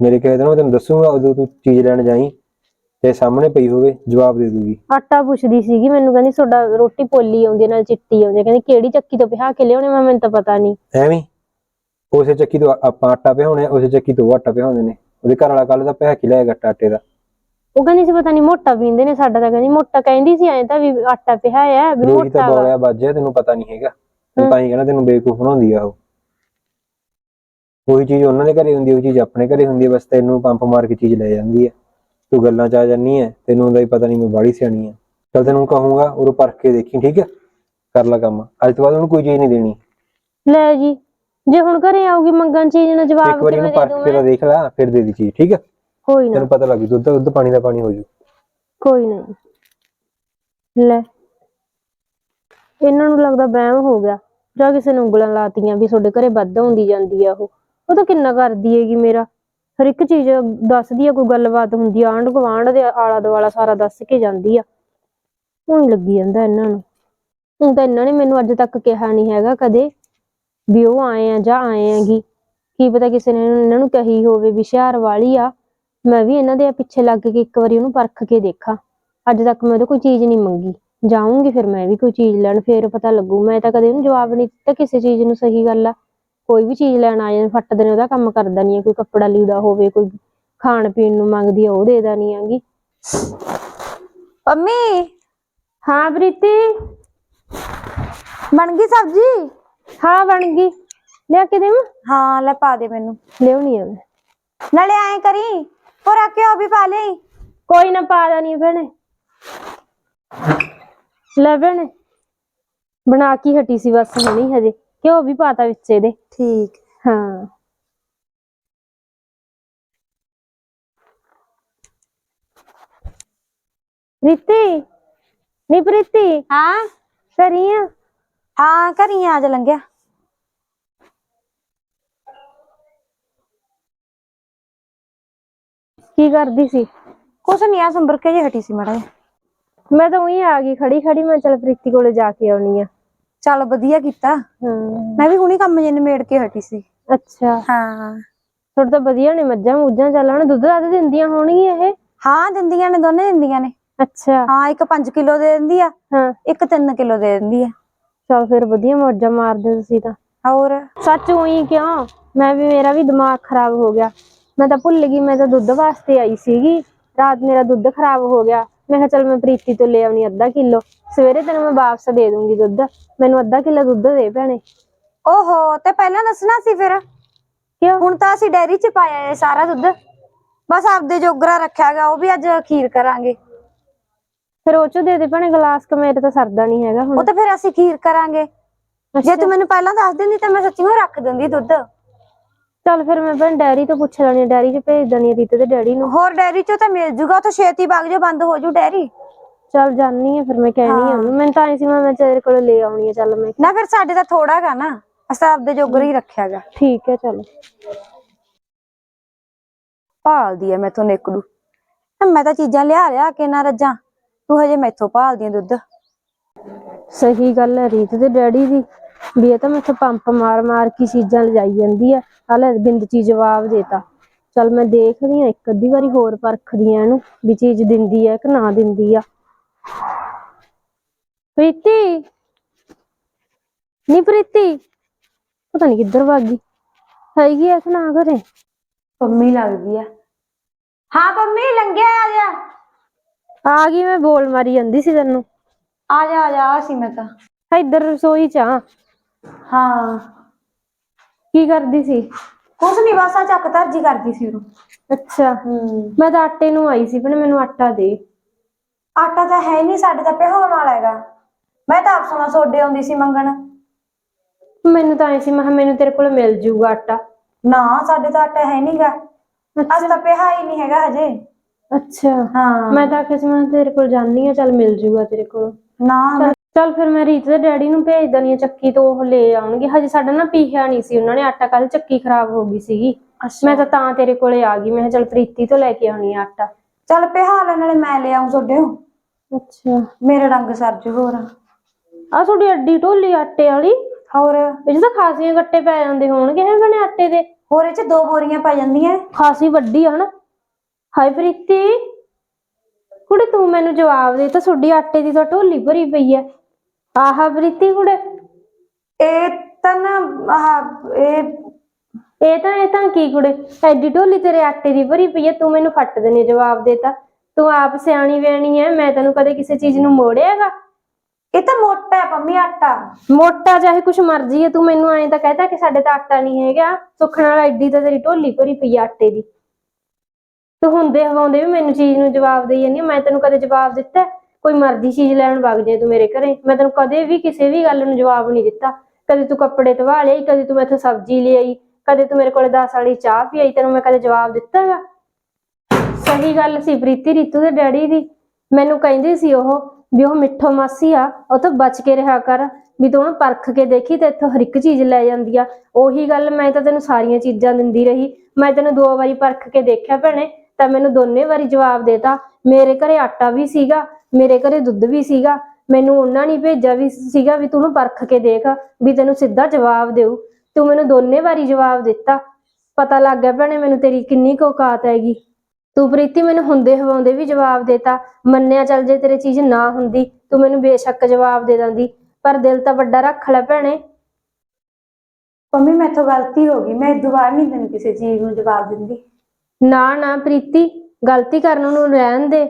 ਮੇਰੇ ਕਹੇ ਤੈਨੂੰ ਮੈਂ ਤੈਨੂੰ ਦੱਸੂਗਾ ਉਦੋਂ ਤੂੰ ਚੀਜ਼ ਲੈਣ ਜਾਈ। ਤੇ ਸਾਹਮਣੇ ਪਈ ਹੋਵੇ ਜਵਾਬ ਦੇ ਦੂਗੀ। ਆਟਾ ਪੁੱਛਦੀ ਸੀਗੀ ਮੈਨੂੰ ਕਹਿੰਦੀ ਤੁਹਾਡਾ ਰੋਟੀ ਪੋਲੀ ਆਉਂਦੀ ਹੈ, ਨਾਲ ਚਿੱਟੀ ਆਉਂਦੀ ਹੈ। ਕਹਿੰਦੀ ਕਿਹੜੀ ਚੱਕੀ ਤੋਂ ਪਿਹਾ ਕੇ ਲਿਆਉਣੇ ਮੈਂ ਮੈਨੂੰ ਤਾਂ ਪਤਾ ਨਹੀਂ। ਐਵੇਂ? ਉਸੇ ਚੱਕੀ ਤੋਂ ਆਪਾਂ ਆਟਾ ਪਿਹਾਉਣੇ ਆ, ਉਸੇ ਚੱਕੀ ਤੋਂ ਉਹ ਆਟਾ ਪਿਹਾਉਂਦੇ ਨੇ। ਉਹਦੇ ਘਰ ਵਾਲਾ ਕੱਲ ਦਾ ਪਿਹਾ ਕੇ ਲਿਆਇਆ ਗੱਟਾ ਆਟੇ ਦਾ। ਉਹ ਕਹਿੰਦੀ ਸੀ ਪਤਾ ਨਹੀਂ ਮੋਟਾ ਪੀਂਦੇ ਨੇ ਸਾਡਾ ਤਾਂ। ਕਹਿੰਦੀ ਮੋਟਾ ਕਹਿੰਦੀ ਸੀ ਐਂ ਤਾਂ ਵੀ ਆਟਾ ਪਿਆ ਹੈ ਵੀ ਰੋਹੀ ਤਾਂ ਮੋਟਾ ਵਾ। ਬੋਲਿਆ ਵੱਜਿਆ ਤੈਨੂੰ ਪਤਾ ਨਹੀਂ ਹੈਗਾ। ਤੂੰ ਤਾਂ ਹੀ ਕਹਿੰਦਾ ਤੈਨੂੰ ਬੇਵਕੂਫ ਬਣਾਉਂਦੀ ਆ ਉਹ। ਉਹੀ ਚੀਜ਼ ਉਹਨਾਂ ਦੇ ਘਰੇ ਹੁੰਦੀ ਉਹ ਚੀਜ਼ ਆਪਣੇ ਘਰੇ ਹੁੰਦੀ ਹੈ ਬਸ ਤੈਨੂੰ ਪੰਪ ਮਾਰ ਕੇ ਚੀਜ਼ ਲੈ ਜਾਂਦੀ ਹੈ ਤੂੰ ਗੱਲਾਂ ਚ ਆ ਜਾਨੀ ਹੈ ਤੈਨੂੰ ਉਹਦਾ ਹੀ ਪਤਾ ਨਹੀਂ ਮੈਂ ਬਾੜੀ ਸਿਆਣੀ ਆ ਚਲ ਤੈਨੂੰ ਕਹੂੰਗਾ ਉਹ ਪਰਖ ਕੇ ਦੇਖੀ ਠੀਕ ਹੈ ਕਰ ਲੈ ਕੰਮ। ਅੱਜ ਤੋਂ ਬਾਅਦ ਉਹਨੂੰ ਕੋਈ ਚੀਜ਼ ਨਹੀਂ ਦੇਣੀ। ਲੈ ਜੀ ਜੇ ਹੁਣ ਘਰੇ ਆਊਗੀ ਮੰਗਣ ਚੀਜ਼ ਨਾ ਜਵਾਬ ਵਾਰੀ ਕਿਵੇਂ ਉਹਨੂੰ ਦੇ ਪਰਖ ਦੂੰ ਕੇ ਤਾਂ ਦੇਖ ਲੈ ਫਿਰ ਦੇ ਦੀ ਚੀਜ਼ ਠੀਕ ਹੈ ਕੋਈ ਨਾ। ਤੈਨੂੰ ਪਤਾ ਲੱਗ ਜੂ ਦੁੱਧ ਦੁੱਧ ਪਾਣੀ ਦਾ ਪਾਣੀ ਹੋ ਜੂ। ਕੋਈ ਨਹੀਂ ਲੈ। ਇਹਨਾਂ ਨੂੰ ਲੱਗਦਾ ਵਹਿਮ ਹੋ ਗਿਆ। ਜਾਂ ਕਿਸੇ ਨੂੰ ਉਂਗਲਾਂ ਲਾਤੀਆਂ ਵੀ ਤੁਹਾਡੇ ਘਰੇ ਵੱਧ ਹੁੰਦੀ ਜਾਂਦੀ ਆ ਉਹ। ਉਹ ਤਾਂ ਕਿੰਨਾ ਕਰਦੀ ਹੈਗੀ ਮੇਰਾ। ਹਰ ਇੱਕ ਚੀਜ਼ ਦੱਸਦੀ ਆ, ਕੋਈ ਗੱਲਬਾਤ ਹੁੰਦੀ ਆ, ਆਂਢ ਗੁਆਂਢ ਦੇ ਆਲਾ ਦੁਆਲਾ ਸਾਰਾ ਦੱਸ ਕੇ ਜਾਂਦੀ ਆ। ਹੁਣ ਲੱਗੀ ਜਾਂਦਾ ਇਹਨਾਂ ਨੂੰ। ਹੁਣ ਤਾਂ ਇਹਨਾਂ ਨੇ ਮੈਨੂੰ ਅੱਜ ਤੱਕ ਕਿਹਾ ਨਹੀਂ ਹੈਗਾ ਕਦੇ ਵੀ ਉਹ ਆਏ ਆ ਜਾਂ ਆਏ ਆਂਗੀ ਕੀ ਪਤਾ ਕਿਸੇ ਨੇ ਇਹਨਾਂ ਨੂੰ ਕਹੀ ਹੋਵੇ ਵੀ ਹੁਸ਼ਿਆਰ ਵਾਲੀ ਆ। ਮੈਂ ਵੀ ਇਹਨਾਂ ਦੇ ਪਿੱਛੇ ਲੱਗ ਕੇ ਇੱਕ ਵਾਰੀ ਉਹਨੂੰ ਪਰਖ ਕੇ ਦੇਖਾਂ। ਅੱਜ ਤੱਕ ਮੈਂ ਉਹਦੇ ਕੋਈ ਚੀਜ਼ ਨਹੀਂ ਮੰਗੀ। ਜਾਊਂਗੀ ਫਿਰ ਮੈਂ ਵੀ ਕੋਈ ਚੀਜ਼ ਲੈਣ, ਫੇਰ ਪਤਾ ਲੱਗੂ। ਮੈਂ ਤਾਂ ਕਦੇ ਉਹਨੂੰ ਜਵਾਬ ਨਹੀਂ ਦਿੱਤਾ ਕਿਸੇ ਚੀਜ਼ ਨੂੰ ਸਹੀ ਗੱਲ ਆ। ਕੋਈ ਵੀ ਚੀਜ਼ ਲੈਣ ਆ ਜਾਣ ਫੱਟ ਨੇ ਉਹਦਾ ਕੰਮ ਕਰਦਾ ਨਹੀਂ ਕੋਈ ਕੱਪੜਾ ਲੀੜਾ ਹੋਵੇ ਕੋਈ ਖਾਣ ਪੀਣ ਨੂੰ ਮੰਗਦੀ ਆ ਉਹ ਦੇ ਦੇਣੀ ਆਂਗੀ ਪੰਮੀ? ਹਾਂ ਪ੍ਰੀਤੀ? ਬਣ ਗਈ ਸਬਜ਼ੀ? ਹਾਂ ਬਣ ਗਈ। ਲਿਆ ਕੇ ਦੇਵਾਂ? ਹਾਂ ਲੈ ਪਾ ਦੇ ਮੈਨੂੰ। ਲਿਆਉਣੀ ਆ ਮੈਂ। ਨਾਲੇ ਐਂ ਕਰੀ ਆ ਘਿਓ ਵੀ ਪਾ ਲਈ। ਕੋਈ ਨਾ ਪਾ ਦੇਣੀ ਆ ਭੈਣੇ। ਲੈ ਭੈਣੇ ਬਣਾ ਕੇ ਹਟੀ ਸੀ ਬਸ ਹੁਣੀ ਹਜੇ। ਘਿਓ ਵੀ ਪਾਤਾ ਵਿੱਚ ਇਹਦੇ ਠੀਕ ਹਾਂ ਪ੍ਰੀਤੀ ਨੀ ਪ੍ਰੀਤੀ ਹਾਂ ਕਰੀ ਆ ਹਾਂ ਘਰੀ ਆ ਜਾ ਲੰਘਿਆ ਕੀ ਕਰਦੀ ਸੀ ਕੁਛ ਨਹੀਂ ਆ ਸੰਭਰ ਕੇ ਜੇ ਹਟੀ ਸੀ ਮੜਾ ਮੈਂ ਤਾਂ ਉਹੀ ਆ ਗਈ ਖੜੀ ਖੜੀ ਮੈਂ ਚਲ ਪ੍ਰੀਤੀ ਕੋਲੇ ਜਾ ਕੇ ਆਉਣੀ ਆ ਚੱਲ ਵਧੀਆ ਕੀਤਾ। ਹਾਂ। ਮੈਂ ਵੀ ਹੁਣੀ ਕੰਮ ਜੇ ਨਿਮੇੜ ਕੇ ਹਟੀ ਸੀ। ਅੱਛਾ। ਹਾਂ। ਥੋੜਾ ਤਾਂ ਵਧੀਆ ਨੇ ਮੱਝਾਂ ਮੁੱਝਾਂ ਚੱਲਣ ਦੁੱਧ ਦੱਧ ਦਿੰਦੀਆਂ ਹੋਣਗੀਆਂ ਇਹ? ਹਾਂ ਦਿੰਦੀਆਂ ਨੇ ਦੋਨੇ ਦਿੰਦੀਆਂ ਨੇ। ਅੱਛਾ। ਹਾਂ ਇੱਕ 5 ਕਿਲੋ ਦੇ ਦਿੰਦੀ ਆ ਹਾਂ। ਇੱਕ 3 ਕਿਲੋ ਦੇ ਦਿੰਦੀ ਆ। ਚਲ ਫਿਰ ਵਧੀਆ ਮੌਜਾਂ ਮਾਰਦੇ ਤੁਸੀਂ ਤਾਂ। ਹੋਰ? ਸੱਚ ਉਹੀ ਕਿਉਂ? ਮੈਂ ਵੀ ਮੇਰਾ ਵੀ ਦਿਮਾਗ ਖਰਾਬ ਹੋ ਗਿਆ। ਮੈਂ ਤਾਂ ਭੁੱਲ ਗਈ ਮੈਂ ਤਾਂ ਦੁੱਧ ਵਾਸਤੇ ਆਈ ਸੀਗੀ। ਰਾਤ ਮੇਰਾ ਦੁੱਧ ਖਰਾਬ ਹੋ ਗਿਆ। ਮੈਂ ਕਿਹਾ ਚਲ ਮੈਂ ਪ੍ਰੀਤੀ ਤੋਂ ਲੈ ਆਉਣੀ ਅੱਧਾ ਕਿਲੋ। ਸਵੇਰੇ ਤੈਨੂੰ ਮੈਂ ਵਾਪਸ ਦੇ ਦੂੰਗੀ ਦੁੱਧ। ਮੈਨੂੰ ਅੱਧਾ ਕਿਲੋ ਦੁੱਧ ਦੇ ਭੈਣੇ। ਓਹੋ ਤੇ ਪਹਿਲਾਂ ਦੱਸਣਾ ਸੀ ਫਿਰ? ਕਿਉਂ? ਹੁਣ ਤਾਂ ਅਸੀਂ ਡੈਰੀ 'ਚ ਪਾਇਆ ਇਹ ਸਾਰਾ ਦੁੱਧ। ਬਸ ਆਪਦੇ ਜੋਗਰਾ ਰੱਖਿਆ ਗਿਆ ਉਹ ਵੀ ਅੱਜ ਖੀਰ ਕਰਾਂਗੇ। ਫਿਰ ਉਹ ਚੋਂ ਦੇ ਦੇ ਭੈਣੇ ਗਲਾਸ ਕ ਮੇਰੇ ਤਾਂ ਸਰਦਾ ਨਹੀਂ ਹੈਗਾ ਉਹ ਹੁਣ ਤਾਂ ਫਿਰ ਅਸੀਂ ਖੀਰ ਕਰਾਂਗੇ। ਜੇ ਤੂੰ ਮੈਨੂੰ ਪਹਿਲਾਂ ਦੱਸ ਦਿੰਦੀ ਤਾਂ ਮੈਂ ਸੱਚੀ ਉਹ ਰੱਖ ਦਿੰਦੀ ਦੁੱਧ। ਚੱਲ ਫਿਰ ਮੈਂ ਭੈਣ ਡੈਰੀ ਤੋਂ ਪੁੱਛ ਲੈਣੀ ਡੈਰੀ 'ਚ ਭੇਜ ਦੇਣੀ ਰੀਤ ਦੇ ਡੈਡੀ ਨੂੰ। ਹੋਰ ਡੈਰੀ 'ਚੋਂ ਤਾਂ ਮਿਲ ਜੂਗਾ ਤਾਂ ਛੇਤੀ ਵਗ ਜੋ ਬੰਦ ਹੋ ਜੂ ਡੈਰੀ। ਚੱਲ ਜਾਨੀ ਆ ਫਿਰ ਮੈਂ ਕਹਿਣੀ ਆ ਮੈਨੂੰ ਤਾਂ ਐ ਸੀ ਮੈਂ ਮੈਂ ਤੇਰੇ ਕੋਲ ਲੈ ਆਉਣੀ ਆ ਚੱਲ ਮੈਂ। ਨਾ ਫਿਰ ਸਾਡੇ ਤਾਂ ਥੋੜਾ ਗਾ ਨਾ ਅਸੀਂ ਆਪਦੇ ਜੋਗਰਾ ਹੀ ਰੱਖਿਆ ਗਾ। ਠੀਕ ਹੈ ਚੱਲ। ਭਾਲਦੀ ਐ ਮੈਥੋਂ ਨਿਕੜੂ। ਮੈਂ ਤਾਂ ਚੀਜ਼ਾਂ ਲਿਆ ਲਿਆ ਕੇ ਨਾ ਰੱਜਾਂ। ਤੂੰ ਹਜੇ ਮੈਥੋਂ ਭਾਲਦੀ ਆਂ ਦੁੱਧ। ਸਹੀ ਗੱਲ ਹੈ ਰੀਤ ਦੇ ਡੈਡੀ ਦੀ। ਵੀ ਇਹ ਤਾਂ ਮੈਥੋਂ ਪੰਪ ਮਾਰ ਮਾਰ ਕੇ ਚੀਜ਼ਾਂ ਲਿਜਾਈ ਜਾਂਦੀ ਆ। ਹਾਲੇ ਬਿੰਦ ਚੀ ਜਵਾਬ ਦੇਤਾ ਚਲ ਮੈਂ ਦੇਖਦੀ ਆ ਇੱਕ ਅੱਧੀ ਵਾਰੀ ਹੋਰ ਪਰਖਦੀ ਆ ਇਹਨੂੰ ਵੀ ਚੀਜ਼ ਦਿੰਦੀ ਆ ਕਿ ਨਾ ਦਿੰਦੀ ਆ। ਪ੍ਰੀਤੀ! ਨੀ ਪ੍ਰੀਤੀ! ਪਤਾ ਨਹੀਂ ਕਿੱਧਰ ਭੱਗ ਗਈ। ਹੈਗੀ ਆ ਕਿ ਨਾ ਘਰੇ? ਪੰਮੀ ਲੱਗਦੀ ਆ। ਹਾਂ ਪੰਮੀ ਲੰਘਿਆ ਆ ਜਾ। ਆ ਗਈ ਮੈਂ ਬੋਲ ਮਾਰੀ ਜਾਂਦੀ ਸੀ ਤੈਨੂੰ। ਆ ਜਾ ਆ ਜਾ ਸੀ ਮੈਂ ਤਾਂ। ਇੱਧਰ ਰਸੋਈ ਚ ਆ। ਹਾਂ। ਕੀ ਕਰਦੀ ਸੀ? ਕੁਛ ਨਹੀਂ ਬਸ ਆ ਚੱਕ ਧਰਜੀ ਕਰਦੀ ਸੀ ਉਹ ਅੱਛਾ। ਹੂੰ। ਮੈਂ ਤਾਂ ਆਟੇ ਨੂੰ ਆਈ ਸੀ ਪਰ ਮੈਨੂੰ ਆਟਾ ਦੇ। ਆਟਾ ਤਾਂ ਹੈ ਨਹੀਂ ਸਾਡੇ ਤਾਂ ਪਿਹਾਉਣ ਵਾਲਾ ਹੈਗਾ। ਮੈਂ ਤਾਂ ਆਪ ਸਮਾਂ ਸੋਡੇ ਆਉਂਦੀ ਸੀ ਮੰਗਣ। ਮੈਨੂੰ ਤਾਂ ਐ ਸੀ ਮੈਂ ਕਿਹਾ ਮੈਨੂੰ ਤੇਰੇ ਕੋਲ ਮਿਲ ਜੂਗਾ ਆਟਾ। ਨਾ ਸਾਡੇ ਤਾਂ ਆਟਾ ਹੈ ਨਹੀਂਗਾ ਅੱਜ ਤਾਂ ਪਿਹਾ ਹੀ ਨਹੀਂ ਹੈਗਾ ਹਜੇ। ਅੱਛਾ। ਹਾਂ। ਮੈਂ ਤਾਂ ਆਖਿਆ ਸੀ ਮੈਂ ਕਿਹਾ ਤੇਰੇ ਕੋਲ ਜਾਨੀ ਆ ਚੱਲ ਮਿਲ ਜੂਗਾ ਤੇਰੇ ਕੋਲ। ਨਾ ਚੱਲ ਫਿਰ ਮੈਂ ਰੀਤ ਦੇ ਡੈਡੀ ਨੂੰ ਭੇਜ ਦਣੀ ਆ ਚੱਕੀ ਤੋਂ ਉਹ ਲੈ ਆਉਣਗੇ। ਹਜੇ ਸਾਡਾ ਨਾ ਪੀਹਿਆ ਨਹੀਂ ਸੀ। ਉਹਨਾਂ ਨੇ ਆਟਾ ਕੱਲ ਚੱਕੀ ਖਰਾਬ ਹੋ ਗਈ ਸੀਗੀ। ਮੈਂ ਤਾਂ ਤਾਂ ਤੇਰੇ ਕੋਲੇ ਆ ਗਈ। ਮੈਂ ਕਿਹਾ ਚੱਲ ਪ੍ਰੀਤੀ ਤੋਂ ਲੈ ਕੇ ਆਉਣੀ ਆ ਆਟਾ। ਚੱਲ ਪਿਹਾ ਲੈਣ ਨਾਲੇ ਮੈਂ ਲੈ ਆਉਂ ਤੁਹਾਡੇ ਅੱਛਾ। ਮੇਰੇ ਰੰਗ ਸਰ ਜੂ ਹੋਰ ਆ। ਤੁਹਾਡੀ ਅੱਡੀ ਢੋਲੀ ਆਟੇ ਵਾਲੀ। ਹੋਰ? ਇਹ ਤਾਂ ਖਾਸੀਆਂ ਗੱਟੇ ਪੈ ਜਾਂਦੇ ਹੋਣਗੇ ਹੈ ਬਣੇ ਆਟੇ ਦੇ। ਹੋਰ ਇਹ ਚ ਦੋ ਬੋਰੀਆਂ ਪੈ ਜਾਂਦੀਆਂ ਖਾਸੀ ਵੱਡੀ ਆ ਨਾ ਹਾਏ ਪ੍ਰੀਤੀ। ਕੁੜੇ ਤੂੰ ਮੈਨੂੰ ਜਵਾਬ ਦੇ। ਤਾਂ ਤੁਹਾਡੀ ਆਟੇ ਦੀ ਤਾਂ ਢੋਲੀ ਭਰੀ ਪਈ ਐ। ਆਹਾ ਪ੍ਰੀਤੀ ਕੁੜੇ। ਇਹ ਤਾਂ ਨਾ ਆਹ ਇਹ ਇਹ ਤਾਂ ਇਹ ਤਾਂ ਕੀ ਕੁੜੇ ਐਡੀ ਢੋਲੀ ਤੇਰੇ ਆਟੇ ਦੀ ਭਰੀ ਪਈ ਐ ਤੂੰ ਮੈਨੂੰ ਫੱਟ ਦੇਣੇ ਜਵਾਬ ਦੇਤਾ ਤੂੰ। ਆਪ ਸਿਆਣੀ ਵੇਣੀ ਐ ਮੈਂ ਤੈਨੂੰ ਕਦੇ ਕਿਸੇ ਚੀਜ਼ ਨੂੰ ਮੋੜਿਆਗਾ? ਇਹ ਤਾਂ ਮੋਟਾ ਹੈ ਪੰਮੀ ਆਟਾ। ਮੋਟਾ ਚਾਹੇ ਕੁਛ ਮਰਜ਼ੀ ਐ ਤੂੰ ਮੈਨੂੰ ਐਂ ਤਾਂ ਕਹਿਤਾ ਕਿ ਸਾਡੇ ਤਾਂ ਆਟਾ ਨਹੀਂ ਹੈਗਾ। ਸੁੱਖ ਨਾਲ ਐਡੀ ਤਾਂ ਤੇਰੀ ਢੋਲੀ ਭਰੀ ਪਈ ਆਟੇ ਦੀ। ਤੂੰ ਹੁੰਦੇ ਹਵਾਉਂਦੇ ਵੀ ਮੈਨੂੰ ਚੀਜ਼ ਨੂੰ ਜਵਾਬ ਦੇਈ ਜਾਂਦੀ ਆ, ਮੈਂ ਤੈਨੂੰ ਕਦੇ ਜਵਾਬ ਦਿੱਤਾ? ਹੈ? ਕੋਈ ਮਰਜ਼ੀ ਚੀਜ਼ ਲੈਣ ਵਗ ਜਾਏ ਤੂੰ ਮੇਰੇ ਘਰੇ। ਮੈਂ ਤੈਨੂੰ ਕਦੇ ਵੀ ਕਿਸੇ ਵੀ ਗੱਲ ਨੂੰ ਜਵਾਬ ਨਹੀਂ ਦਿੱਤਾ। ਕਦੇ ਤੂੰ ਕੱਪੜੇ ਧਵਾ ਲਈ ਕਦੇ ਤੂੰ ਮੈਥੋਂ ਸਬਜ਼ੀ ਲੈ ਆਈ, ਕਦੇ ਤੂੰ ਮੇਰੇ ਕੋਲੇ 10 ਵਾਲੀ ਚਾਹ ਪੀ ਆਈ ਤੈਨੂੰ ਮੈਂ ਕਦੇ ਜਵਾਬ ਦਿੱਤਾ ਹੈਗਾ ਸਹੀ ਗੱਲ ਸੀ ਪ੍ਰੀਤੀ ਰੀਤੂ ਦੇ ਡੈਡੀ ਦੀ। ਮੈਨੂੰ ਕਹਿੰਦੀ ਸੀ ਉਹ ਵੀ ਉਹ ਮਿੱਠੋ ਮਾਸੀ ਆ, ਉਹ ਤੋਂ ਬਚ ਕੇ ਰਿਹਾ ਕਰ। ਵੀ ਤੂੰ ਉਹਨੂੰ ਪਰਖ ਕੇ ਦੇਖੀ ਤੇ ਇੱਥੋਂ ਹਰ ਇੱਕ ਚੀਜ਼ ਲੈ ਜਾਂਦੀ ਆ। ਉਹੀ ਗੱਲ ਮੈਂ ਤਾਂ ਤੈਨੂੰ ਸਾਰੀਆਂ ਚੀਜ਼ਾਂ ਦਿੰਦੀ ਰਹੀ। ਮੈਂ ਤੈਨੂੰ ਦੋ ਵਾਰੀ ਪਰਖ ਕੇ ਦੇਖਿਆ ਭੈਣੇ, ਤਾਂ ਮੈਨੂੰ ਦੋਨੇ ਵਾਰੀ ਜਵਾਬ ਦੇਤਾ। ਮੇਰੇ ਘਰੇ ਆਟਾ ਵੀ ਸੀਗਾ ਮੇਰੇ ਘਰੇ ਦੁੱਧ ਵੀ ਸੀਗਾ ਮੈਨੂੰ ਉਹਨਾਂ ਨੇ ਭੇਜਿਆ ਵੀ ਸੀਗਾ ਵੀ ਤੂੰ ਉਹਨੂੰ ਪਰਖ ਕੇ ਦੇਖ ਵੀ ਤੈਨੂੰ ਸਿੱਧਾ ਜਵਾਬ ਦੇਊ। ਤੂੰ ਮੈਨੂੰ ਦੋਨੇ ਵਾਰੀ ਜਵਾਬ ਦਿੱਤਾ। ਪਤਾ ਲੱਗ ਗਿਆ ਭੈਣੇ ਮੈਨੂੰ ਤੇਰੀ ਕਿੰਨੀ ਕੁ ਔਕਾਤ ਹੈਗੀ। ਤੂੰ ਪ੍ਰੀਤੀ ਮੈਨੂੰ ਹੁੰਦੇ ਹਵਾਉਂਦੇ ਵੀ ਜਵਾਬ ਦੇਤਾ। ਮੰਨਿਆ ਚੱਲ ਜੇ ਤੇਰੀ ਚੀਜ਼ ਨਾ ਹੁੰਦੀ ਤੂੰ ਮੈਨੂੰ ਬੇਸ਼ੱਕ ਜਵਾਬ ਦੇ ਦਿੰਦੀ। ਪਰ ਦਿਲ ਤਾਂ ਵੱਡਾ ਰੱਖ ਲੈ ਭੈਣੇ। ਪੰਮੀ ਮੈਥੋਂ ਗਲਤੀ ਹੋ ਗਈ। ਮੈਂ ਦੁਬਾਰਾ ਨਹੀਂ ਤੈਨੂੰ ਕਿਸੇ ਚੀਜ਼ ਨੂੰ ਜਵਾਬ ਦਿੰਦੀ। ਨਾ ਨਾ ਪ੍ਰੀਤੀ ਗਲਤੀ ਕਰਨ ਨੂੰ ਰਹਿਣ ਦੇ।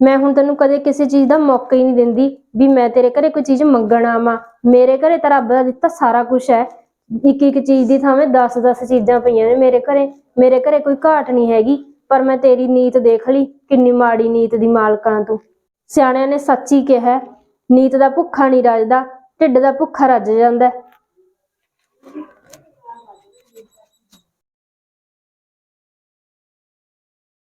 ਮੈਂ ਹੁਣ ਤੈਨੂੰ ਕਦੇ ਕਿਸੇ ਚੀਜ਼ ਦਾ ਮੌਕਾ ਹੀ ਨਹੀਂ ਦਿੰਦੀ ਵੀ ਮੈਂ ਤੇਰੇ ਘਰੇ ਕੋਈ ਚੀਜ਼ ਮੰਗਣ ਆਵਾਂ। ਮੇਰੇ ਘਰੇ ਤਾਂ ਰੱਬ ਦਾ ਦਿੱਤਾ ਸਾਰਾ ਕੁਝ ਹੈ। ਇੱਕ ਇੱਕ ਚੀਜ਼ ਦੀ ਥਾਂ 10-10 ਚੀਜ਼ਾਂ ਪਈਆਂ ਨੇ ਮੇਰੇ ਘਰੇ। ਮੇਰੇ ਘਰੇ ਕੋਈ ਘਾਟ ਨਹੀਂ ਹੈਗੀ, ਪਰ ਮੈਂ ਤੇਰੀ ਨੀਤ ਦੇਖ ਲਈ, ਕਿੰਨੀ ਮਾੜੀ ਨੀਤ ਦੀ ਮਾਲਕਾਂ ਤੂੰ। ਸਿਆਣਿਆਂ ਨੇ ਸੱਚ ਹੀ ਕਿਹਾ, ਨੀਤ ਦਾ ਭੁੱਖਾ ਨਹੀਂ ਰੱਜਦਾ, ਢਿੱਡ ਦਾ ਭੁੱਖਾ ਰੱਜ ਜਾਂਦਾ।